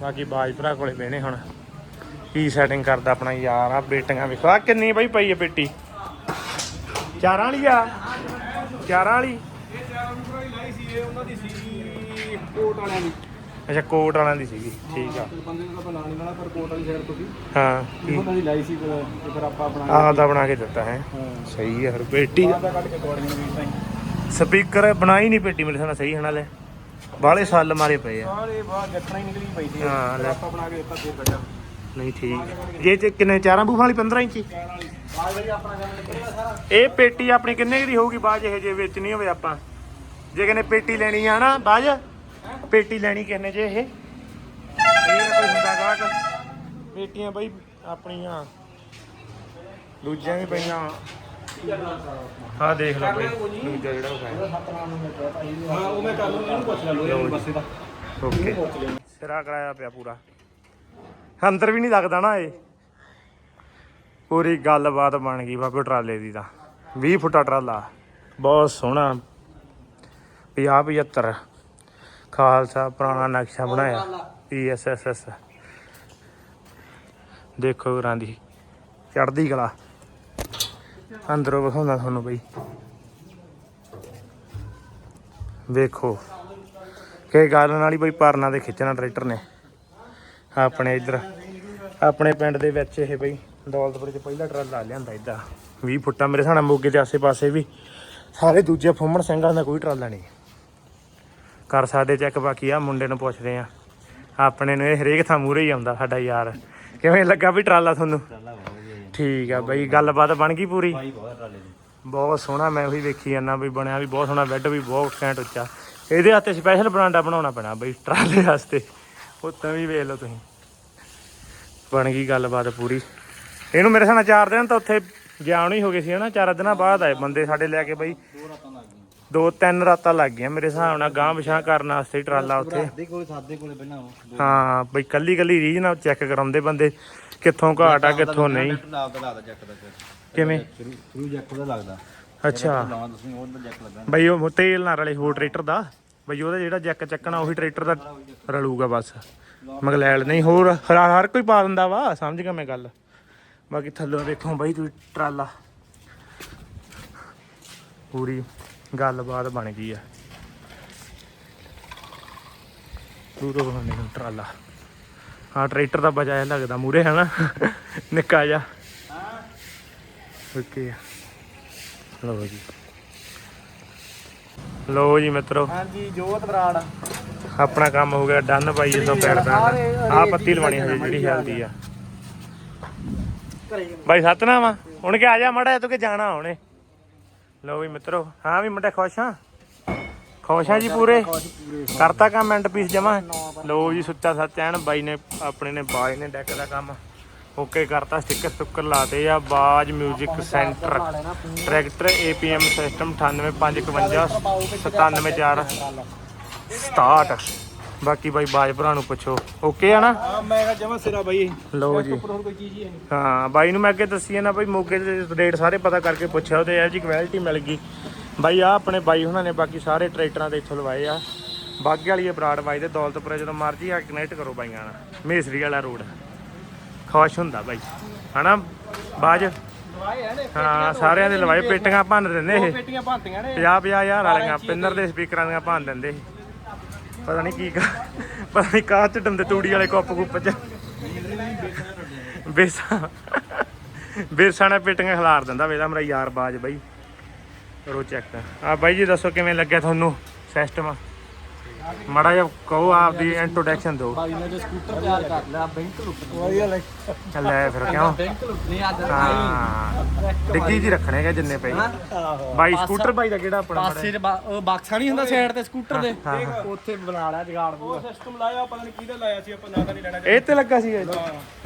ਬਾਕੀ ਬਾਜ ਭਰਾ ਕੋਲੇ ਬਹਿਣੇ ਹੁਣ। ਕੀ ਸੈਟਿੰਗ ਕਰਦਾ ਆਪਣਾ ਯਾਰ ਆ ਬੇਟੀਆਂ ਵੇਖੋ ਆ ਕਿੰਨੀ ਬਈ ਪਈ ਹੈ ਪੇਟੀ। ਚਾਰਾਂ ਵਾਲੀ ਆ? ਚਾਰਾਂ ਵਾਲੀ? ਉਹਨਾਂ ਦੀ ਸੀ ਕੋਟ ਵਾਲਿਆਂ ਦੀ। ਅੱਛਾ ਕੋਟ ਵਾਲਿਆਂ ਦੀ ਸੀਗੀ ਠੀਕ ਆ। ਬੰਦੇ ਨੂੰ ਤਾਂ ਬਣਾ ਨਹੀਂ ਲੈਣਾ ਪਰ ਕੋਟ ਵਾਲੀ ਸਾਈਡ ਤੋਂ ਵੀ ਹਾਂ ਕੀ? ਉਹਨਾਂ ਦੀ ਲਾਈ ਸੀ ਫਿਰ ਤੇ ਫਿਰ ਆਪਾਂ ਆਪਣਾ ਆਹ ਦਾ ਬਣਾ ਕੇ ਦਿੱਤਾ ਹੈ। ਸਹੀ ਹੈ ਫਿਰ ਪੇਟੀ। ਬਾਹਰ ਦਾ ਕੱਢ ਕੇ ਕੋੜੀਆਂ ਵੀ ਤਾਂ ਸਪੀਕਰ ਬਣਾਈ ਨਹੀਂ ਪੇਟੀ ਮੇਰੇ ਸਾਨਾ ਸਹੀ ਹਣਾ ਲੈ। ਬਾਹਲੇ ਸਾਲ ਮਾਰੇ ਪਏ ਆ। ਸਾਰੇ ਬਾਹਰ ਜੱਟਣਾ ਹੀ ਨਿਕਲੀ ਪਈ ਸੀ। ਹਾਂ, ਲੈ। ਆਪਾਂ ਬਣਾ ਕੇ ਦਿੱਤਾ ਫਿਰ ਕੱਢਿਆ। ਨਹੀਂ ਠੀਕ ਜੇ ਚ ਕਿੰਨੇ ਚਾਰਾਂ ਬੂਫਾਂ ਵਾਲੀ 15 ਇੰਚੀ? ਇਹ ਪੇਟੀ ਆਪਣੀ ਕਿੰਨੇ ਦੀ ਹੋਊਗੀ ਬਾਜ ਇਹ ਜੇ ਵੇਚਣੀ ਹੋਵੇ ਆਪਾਂ। ਜੇ ਕਿਨੇ ਪੇਟੀ ਲੈਣੀ ਆ ਨਾ ਬਾਜ ਪੇਟੀ ਲੈਣੀ ਕਿੰਨੇ ਜੇ ਇਹ? ਇਹ ਨਾ ਕੋਈ ਹੁੰਦਾ ਗਾਹਕ। ਪੇਟੀਆਂ ਬਈ ਆਪਣੀਆਂ। ਦੂਜੀਆਂ ਵੀ ਪਈਆਂ। ਆਹ ਦੇਖ ਲਓ ਬਈ ਦੂਜਾ ਜਿਹੜਾ ਉਹ ਹੈ। ਹਾਂ ਉਹ ਮੈਂ ਕਰ ਲੂੰਗਾ ਇਹਨੂੰ ਪੁੱਛ ਲੈ ਲੋ ਬੱਸੇ ਦਾ। ਓਕੇ। ਸਿਰਾ ਕਰਾਇਆ ਪਿਆ ਪੂਰਾ। ਅੰਦਰ ਵੀ ਨਹੀਂ ਲੱਗਦਾ ਨਾ ਇਹ। ਪੂਰੀ ਗੱਲਬਾਤ ਬਣ ਗਈ ਬਾਬੇ ਟਰਾਲੇ ਦੀ ਤਾਂ। 20 ਫੁੱਟਾ ਟਰਾਲਾ। ਬਹੁਤ ਸੋਹਣਾ। 50 75 ਖਾਲਸਾ ਪੁਰਾਣਾ ਨਕਸ਼ਾ ਬਣਾਇਆ ਪੀਐਸਐਸਐਸ ਦੇਖੋ ਘਰਾਂ ਦੀ, ਚੜ੍ਹਦੀ ਕਲਾ। ਅੰਦਰੋਂ ਵਿਖਾਉਂਦਾ ਤੁਹਾਨੂੰ ਬਈ। ਵੇਖੋ ਕਿ ਗੱਲ ਨਾਲ ਹੀ ਬਈ ਪਰਨਾ ਦੇ ਖਿੱਚਣਾ ਟਰੈਕਟਰ ਨੇ। ਆਪਣੇ ਇੱਧਰ, ਆਪਣੇ ਪਿੰਡ ਦੇ ਵਿੱਚ ਇਹ ਬਈ ਦੌਲਤਪੁਰ ਚ ਪਹਿਲਾ ਟਰਾਲਾ ਲਿਆਂਦਾ ਇੱਦਾਂ। 20 ਫੁੱਟਾਂ ਮੇਰੇ ਸਾਹਮਣੇ ਮੋਗੇ ਦੇ ਆਸੇ-ਪਾਸੇ ਵੀ। ਸਾਰੇ ਦੂਜੇ ਫੁੰਮਣ ਸਿੰਘਾਂ ਦਾ ਕੋਈ ਟਰਾਲਾ ਨਹੀਂ। ਕਰ ਸਕਦੇ ਚੈੱਕ ਬਾਕੀ ਆ ਮੁੰਡੇ ਨੂੰ ਪੁੱਛਦੇ ਆ। ਆਪਣੇ ਨੂੰ ਇਹ ਹਰੇਕ ਥਾਂ ਮੂਰੇ ਹੀ ਆਉਂਦਾ ਸਾਡਾ ਯਾਰ। ਕਿਵੇਂ ਲੱਗਾ ਵੀ ਟਰਾਲਾ ਤੁਹਾਨੂੰ? ਠੀਕ ਆ ਬਈ ਗੱਲਬਾਤ ਬਣ ਗਈ ਪੂਰੀ? ਬਹੁਤ ਸੋਹਣਾ ਮੈਂ ਉਹੀ ਵੇਖੀ ਜਾਂਦਾ ਵੀ ਬਣਿਆ ਵੀ ਬਹੁਤ ਸੋਹਣਾ ਬੈੱਡ ਵੀ ਬਹੁਤ ਘੈਂਟ ਉੱਚਾ। ਇਹਦੇ ਹੱਥੇ ਸਪੈਸ਼ਲ ਬਰਾਂਡਾ ਬਣਾਉਣਾ ਪੈਣਾ ਬਈ ਟਰਾਲੇ ਵਾਸਤੇ। ਉੱਤਾਂ ਵੀ ਵੇਖ ਲਓ ਤੁਸੀਂ। ਬਣ ਗਈ ਗੱਲਬਾਤ ਪੂਰੀ। ਇਹਨੂੰ ਮੇਰੇ ਸਾਹਮਣੇ ਚਾਰ ਦਿਨ ਤਾਂ ਉੱਥੇ ਜਾਣ ਹੀ ਹੋ ਗਏ ਸੀ ਹਨਾ ਚਾਰ ਦਿਨਾਂ ਬਾਅਦ ਆਏ ਬੰਦੇ ਸਾਡੇ ਲੈ ਕੇ ਬਈ। ਦੋ ਤਿੰਨ ਰਾਤਾਂ ਲੱਗ ਗਈਆਂ ਮੇਰੇ ਹਿਸਾਬ ਨਾਲ ਗਾਂ ਵਿਛਾਂ ਕਰਨ ਵਾਸਤੇ ਟਰਾਲਾ ਉੱਥੇ। ਦੇ ਕੋਲੇ ਸਾਦੇ ਕੋਲੇ ਪਹਿਲਾਂ ਹਾਂ ਬਈ ਕੱਲੀ ਕੱਲੀ ਰੀਜ ਨਾਲ ਚੈੱਕ ਕਰਾਉਂਦੇ ਬੰਦੇ ਕਿੱਥੋਂ ਘਾਟ ਆ ਕਿੱਥੋਂ ਨਹੀਂ। ਲਾਭ ਦਾ ਲੱਗਦਾ ਜੱਕ ਦਾ ਕਿਵੇਂ? ਸ਼ੁਰੂ ਸ਼ੁਰੂ ਜੱਕ ਦਾ ਲੱਗਦਾ। ਅੱਛਾ। ਲਾਵਾਂ ਤੁਸੀਂ ਉਹਦਾ ਜੱਕ ਲੱਗਾ ਬਈ ਉਹ ਤੇਲ ਨਾਲ ਰਲੇ ਹੋਰ ਟਰੈਕਟਰ ਦਾ। ਬਈ ਉਹਦਾ ਜਿਹੜਾ ਜੈਕ ਚੱਕਣਾ ਉਹੀ ਟਰੈਕਟਰ ਦਾ ਰਲੂਗਾ ਬਸ। ਮਗਲੈਲ ਨਹੀਂ ਹੋਰ ਹਰ ਹਰ ਕੋਈ ਪਾ ਦਿੰਦਾ ਵਾ ਸਮਝ ਗਿਆ ਮੈਂ ਗੱਲ। ਬਾਕੀ ਥੱਲੋਂ ਦੇਖੋ ਬਈ ਤੁਸੀਂ ਟਰਾਲਾ। ਪੂਰੀ। ਗੱਲਬਾਤ ਬਣ ਗਈ ਆ। ਪੂਰਾ ਬਣਨੇ ਨੂੰ ਟਰਾਲਾ। ਹਾਂ ਟਰੈਕਟਰ ਦਾ ਬਜਾਇਆ ਲੱਗਦਾ ਮੂਰੇ ਹੈ ਨਾ ਨਿੱਕਾ ਜਿਹਾ। ਓਕੇ। ਲਓ ਜੀ। ਲਓ ਜੀ ਮਿੱਤਰੋ। ਹਾਂਜੀ ਜੋਤ ਬਰਾੜ। ਆਪਣਾ ਕੰਮ ਹੋ ਗਿਆ ਡਨ ਬਾਈ ਜਦੋਂ ਪੈਰ ਦਾ ਆ ਪੱਤੀ ਲਵਾਣੀ ਹੈ ਜਿਹੜੀ ਹੈਲਦੀ ਆ। ਬਾਈ ਸਤਨਾਮ ਹੁਣ ਕਿ ਆ ਜਾ ਮੜਾ ਤੂੰ ਕਿ ਜਾਣਾ ਹੁਣੇ ਲੋ ਵੀ ਮਿੱਤਰੋ, ਹਾਂ ਵੀ ਮੁੰਡੇ ਖੁਸ਼ ਆ ਖੁਸ਼ ਆ ਜੀ ਪੂਰੇ? ਕਰਤਾ ਕੰਮ ਐਂਡ ਪੀਸ ਜਮਾ? ਲਓ ਜੀ ਸੁੱਚਾ ਸੱਚ ਐਨ ਬਾਈ ਨੇ, ਆਪਣੇ ਨੇ ਬਾਜ ਨੇ ਡੈਕ ਦਾ ਕੰਮ ਓਕੇ ਕਰਤਾ ਸਟicker ਸਟੁੱਕਰ ਲਾਤੇ ਆ, ਬਾਜ 뮤직 ਸੈਂਟਰ ਟਰੈਕਟਰ APM ਸਿਸਟਮ 98551 974 67 ਬਾਕੀ ਬਾਈ ਬਾਜ ਭਰਾ ਨੂੰ ਪੁੱਛੋ। ਓਕੇ ਆ ਨਾ? ਆ ਮੈਂ ਕਿਹਾ ਜਮਾ ਸਿਰਾ ਬਾਈ। ਲਓ ਜੀ। ਉੱਪਰ ਹੋਰ ਕੋਈ ਚੀਜ਼ ਹੀ ਹੈ ਨਹੀਂ। ਹਾਂ ਬਾਈ ਨੂੰ ਮੈਂ ਅੱਗੇ ਦੱਸੀ ਨਾ ਬਾਈ ਮੋਗੇ ਦੇ ਰੇਟ ਸਾਰੇ ਪਤਾ ਕਰਕੇ ਪੁੱਛਿਆ ਉਹਦੇ ਇਹ ਜੀ ਕੁਆਲਿਟੀ ਮਿਲ ਗਈ। ਬਾਈ ਆ ਆਪਣੇ ਬਾਈ ਉਹਨਾਂ ਨੇ ਬਾਕੀ ਸਾਰੇ ਟਰੈਕਟਰਾਂ ਦੇ ਇੱਥੋਂ ਲਵਾਏ ਆ। ਬਾਗੇ ਵਾਲੀ ਬਰਾੜ ਬਾਈ ਦੇ ਦੌਲਤਪੁਰੇ ਜਦੋਂ ਮਰਜ਼ੀ ਆ ਕਨੈਕਟ ਕਰੋ ਬਾਈਆਂ ਨਾਲ। ਮੇਸਰੀ ਵਾਲਾ ਰੋਡ। ਖੁਸ਼ ਹੁੰਦਾ ਬਾਈ। ਹਨਾ? ਬਾਜ? ਹਾਂ ਸਾਰਿਆਂ ਦੇ ਲਵਾਏ ਪੇਟੀਆਂ। ਭੰਨ ਦਿੰਦੇ ਇਹ। ਪੇਟੀਆਂ ਭਾਂਤੀਆਂ ਨੇ। 50 50 ਹਜ਼ਾਰ ਵਾਲੀਆਂ ਪਿੰਨਰ ਦੇ ਸਪੀਕਰਾਂ ਦੀਆਂ ਭੰਨ ਦਿੰਦੇ। ਪਤਾ ਨਹੀਂ ਕੀ ਕਾ ਪਤਾ ਨਹੀਂ ਕਾਹ ਚ ਡੰਦੇ ਤੂੜੀ ਵਾਲੇ ਕੁੱਪ ਕੁੱਪ ਚ। ਬੇਸਾਂ ਬੇਸਾਂ ਨਾਲ ਪੇਟੀਆਂ ਖਿਲਾਰ ਦਿੰਦਾ ਵੇਦਾ ਮੇਰਾ ਯਾਰ ਬਾਜ ਬਾਈ। ਕਰੋ। ਚੈੱਕ ਆ ਬਾਈ ਜੀ ਦੱਸੋ ਕਿਵੇਂ ਲੱਗਿਆ ਤੁਹਾਨੂੰ ਸਿਸਟਮ ਮੜਾ ਜਿਹਾ ਕਹੋ ਆਪਦੀ ਇੰਟਰੋਡਕਸ਼ਨ ਦਿਓ। ਬਾਈ ਨੇ ਜੋ ਸਕੂਟਰ ਤਿਆਰ ਕਰ ਲਿਆ ਬੈਂਕ ਲੁੱਟ ਵਧੀਆ ਲੱਗ ਲੈ ਫਿਰ ਕਿਉਂ? ਬੈਂਕ ਲੁੱਟ ਨਹੀਂ ਅੱਜ ਹਾਂ। ਡਿੱਗੀ ਜੀ ਰੱਖਣੇ ਗੇ ਜਿੰਨੇ ਪਏ। ਬਾਈ ਸਕੂਟਰ ਬਾਈ ਦਾ ਕਿਹੜਾ ਆਪਣਾ ਮਾੜਾ ਪਾਸੇ ਚ ਉਹ ਬਾਕਸਾ ਨਹੀਂ ਹੁੰਦਾ ਸਾਈਡ ਤੇ ਸਕੂਟਰ ਦੇ? ਹਾਂ, ਹਾਂ। ਉੱਥੇ ਬਣਾ ਲਿਆ ਜਗਾੜ ਉਹ ਸਿਸਟਮ ਲਾਇਆ ਪਤਾ ਨਹੀਂ ਕਿਹਦਾ ਲਾਇਆ ਸੀ ਆਪਾਂ ਨਾਂ ਤਾਂ ਨਹੀਂ ਲੈਣਾ ਇਹ ਤੇ ਲੱਗਾ ਸੀ?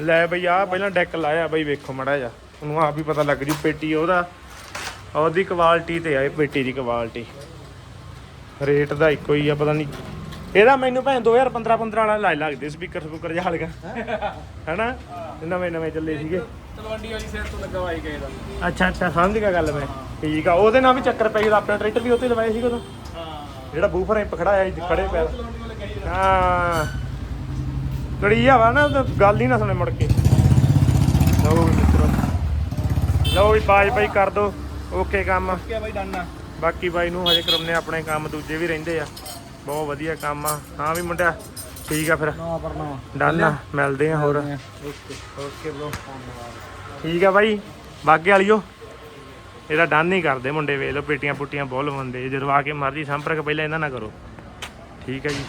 ਲੈ ਬਈ ਆ ਪਹਿਲਾਂ ਡੈਕ ਲਾਇਆ ਬਈ ਵੇਖੋ ਮੜਾ ਜਾ ਉਹਨੂੰ ਆਪ ਹੀ ਪਤਾ ਲੱਗ ਜੂ ਪੇਟੀ ਉਹਦਾ। ਉਹਦੀ ਕੁਆਲਿਟੀ ਤੇ ਆ ਇਹ ਪੇਟੀ ਦੀ ਕੁਆਲਿਟੀ ਰੇਟ ਦਾ ਇੱਕੋ ਹੀ ਆ ਪਤਾ ਨਹੀਂ ਇਹਦਾ ਮੈਨੂੰ ਭੈਣ 2015 15 ਵਾਲਾ ਲਾਇ ਲੱਗਦੇ ਸਪੀਕਰ ਸਪੂਕਰ ਜਿਹਾ ਹਲਗਾ ਹੈਨਾ? ਨਵੇਂ ਨਵੇਂ ਚੱਲੇ ਸੀਗੇ। ਤਲਵੰਡੀ ਵਾਲੀ ਸਾਈਡ ਤੋਂ ਲੱਗਾ ਵਾਈ ਗਏ ਦਾ ਅੱਛਾ ਅੱਛਾ ਸਮਝ ਗਿਆ ਗੱਲ ਮੈਂ। ਠੀਕ ਆ ਉਹਦੇ ਨਾਲ ਵੀ ਚੱਕਰ ਪੈ ਗਿਆ ਆਪਣਾ ਟਰੈਕਟਰ ਵੀ ਉੱਥੇ ਲਵਾਏ ਸੀ ਉਦੋਂ। ਹਾਂ। ਜਿਹੜਾ ਬੂਫਰ ਐ ਖੜੇ ਵਾਲੇ ਗਏ ਦਾ ਹਾਂ। ਕੜੀ ਹਵਾ ਨਾ ਤਾਂ ਗੱਲ ਹੀ ਨਾ ਸੁਣੇ ਮੁੜ ਕੇ। ਲਓ ਵੀ ਮਿੱਤਰੋ। ਲਓ ਵੀ ਬਾਜ ਬਾਈ ਕਰ ਦੋ। ਓਕੇ ਕੰਮ। ਕਿਆ ਬਾਈ ਡਾਨਾ ਬਾਕੀ ਬਾਈ ਨੂੰ ਹਜੇ ਕਰਾਉਣੇ ਆਪਣੇ ਕੰਮ ਦੂਜੇ ਵੀ ਰਹਿੰਦੇ ਆ। ਬਹੁਤ ਵਧੀਆ ਕੰਮ ਆ। ਹਾਂ ਵੀ ਮੁੰਡਿਆ ਠੀਕ ਆ ਫਿਰ। ਨਾ ਪਰਨਾ ਡਨ ਆ। ਮਿਲਦੇ ਆ ਹੋਰ। ਓਕੇ ਓਕੇ ਬ్రో ਠੀਕ ਆ ਬਾਈ। ਬਾਗੇ ਵਾਲਿਓ ਇਹਦਾ ਡਨ ਹੀ ਕਰਦੇ ਮੁੰਡੇ ਵੇਖ ਲਓ ਪੇਟੀਆਂ ਪੁੱਟੀਆਂ ਬਹੁਤ ਲਵਾਉਂਦੇ ਜਦੋਂ ਆ ਕੇ ਮਰਜ਼ੀ ਸੰਪਰਕ ਪਹਿਲਾਂ ਇਹਨਾਂ ਨਾਲ ਕਰੋ। ਠੀਕ ਆ ਜੀ।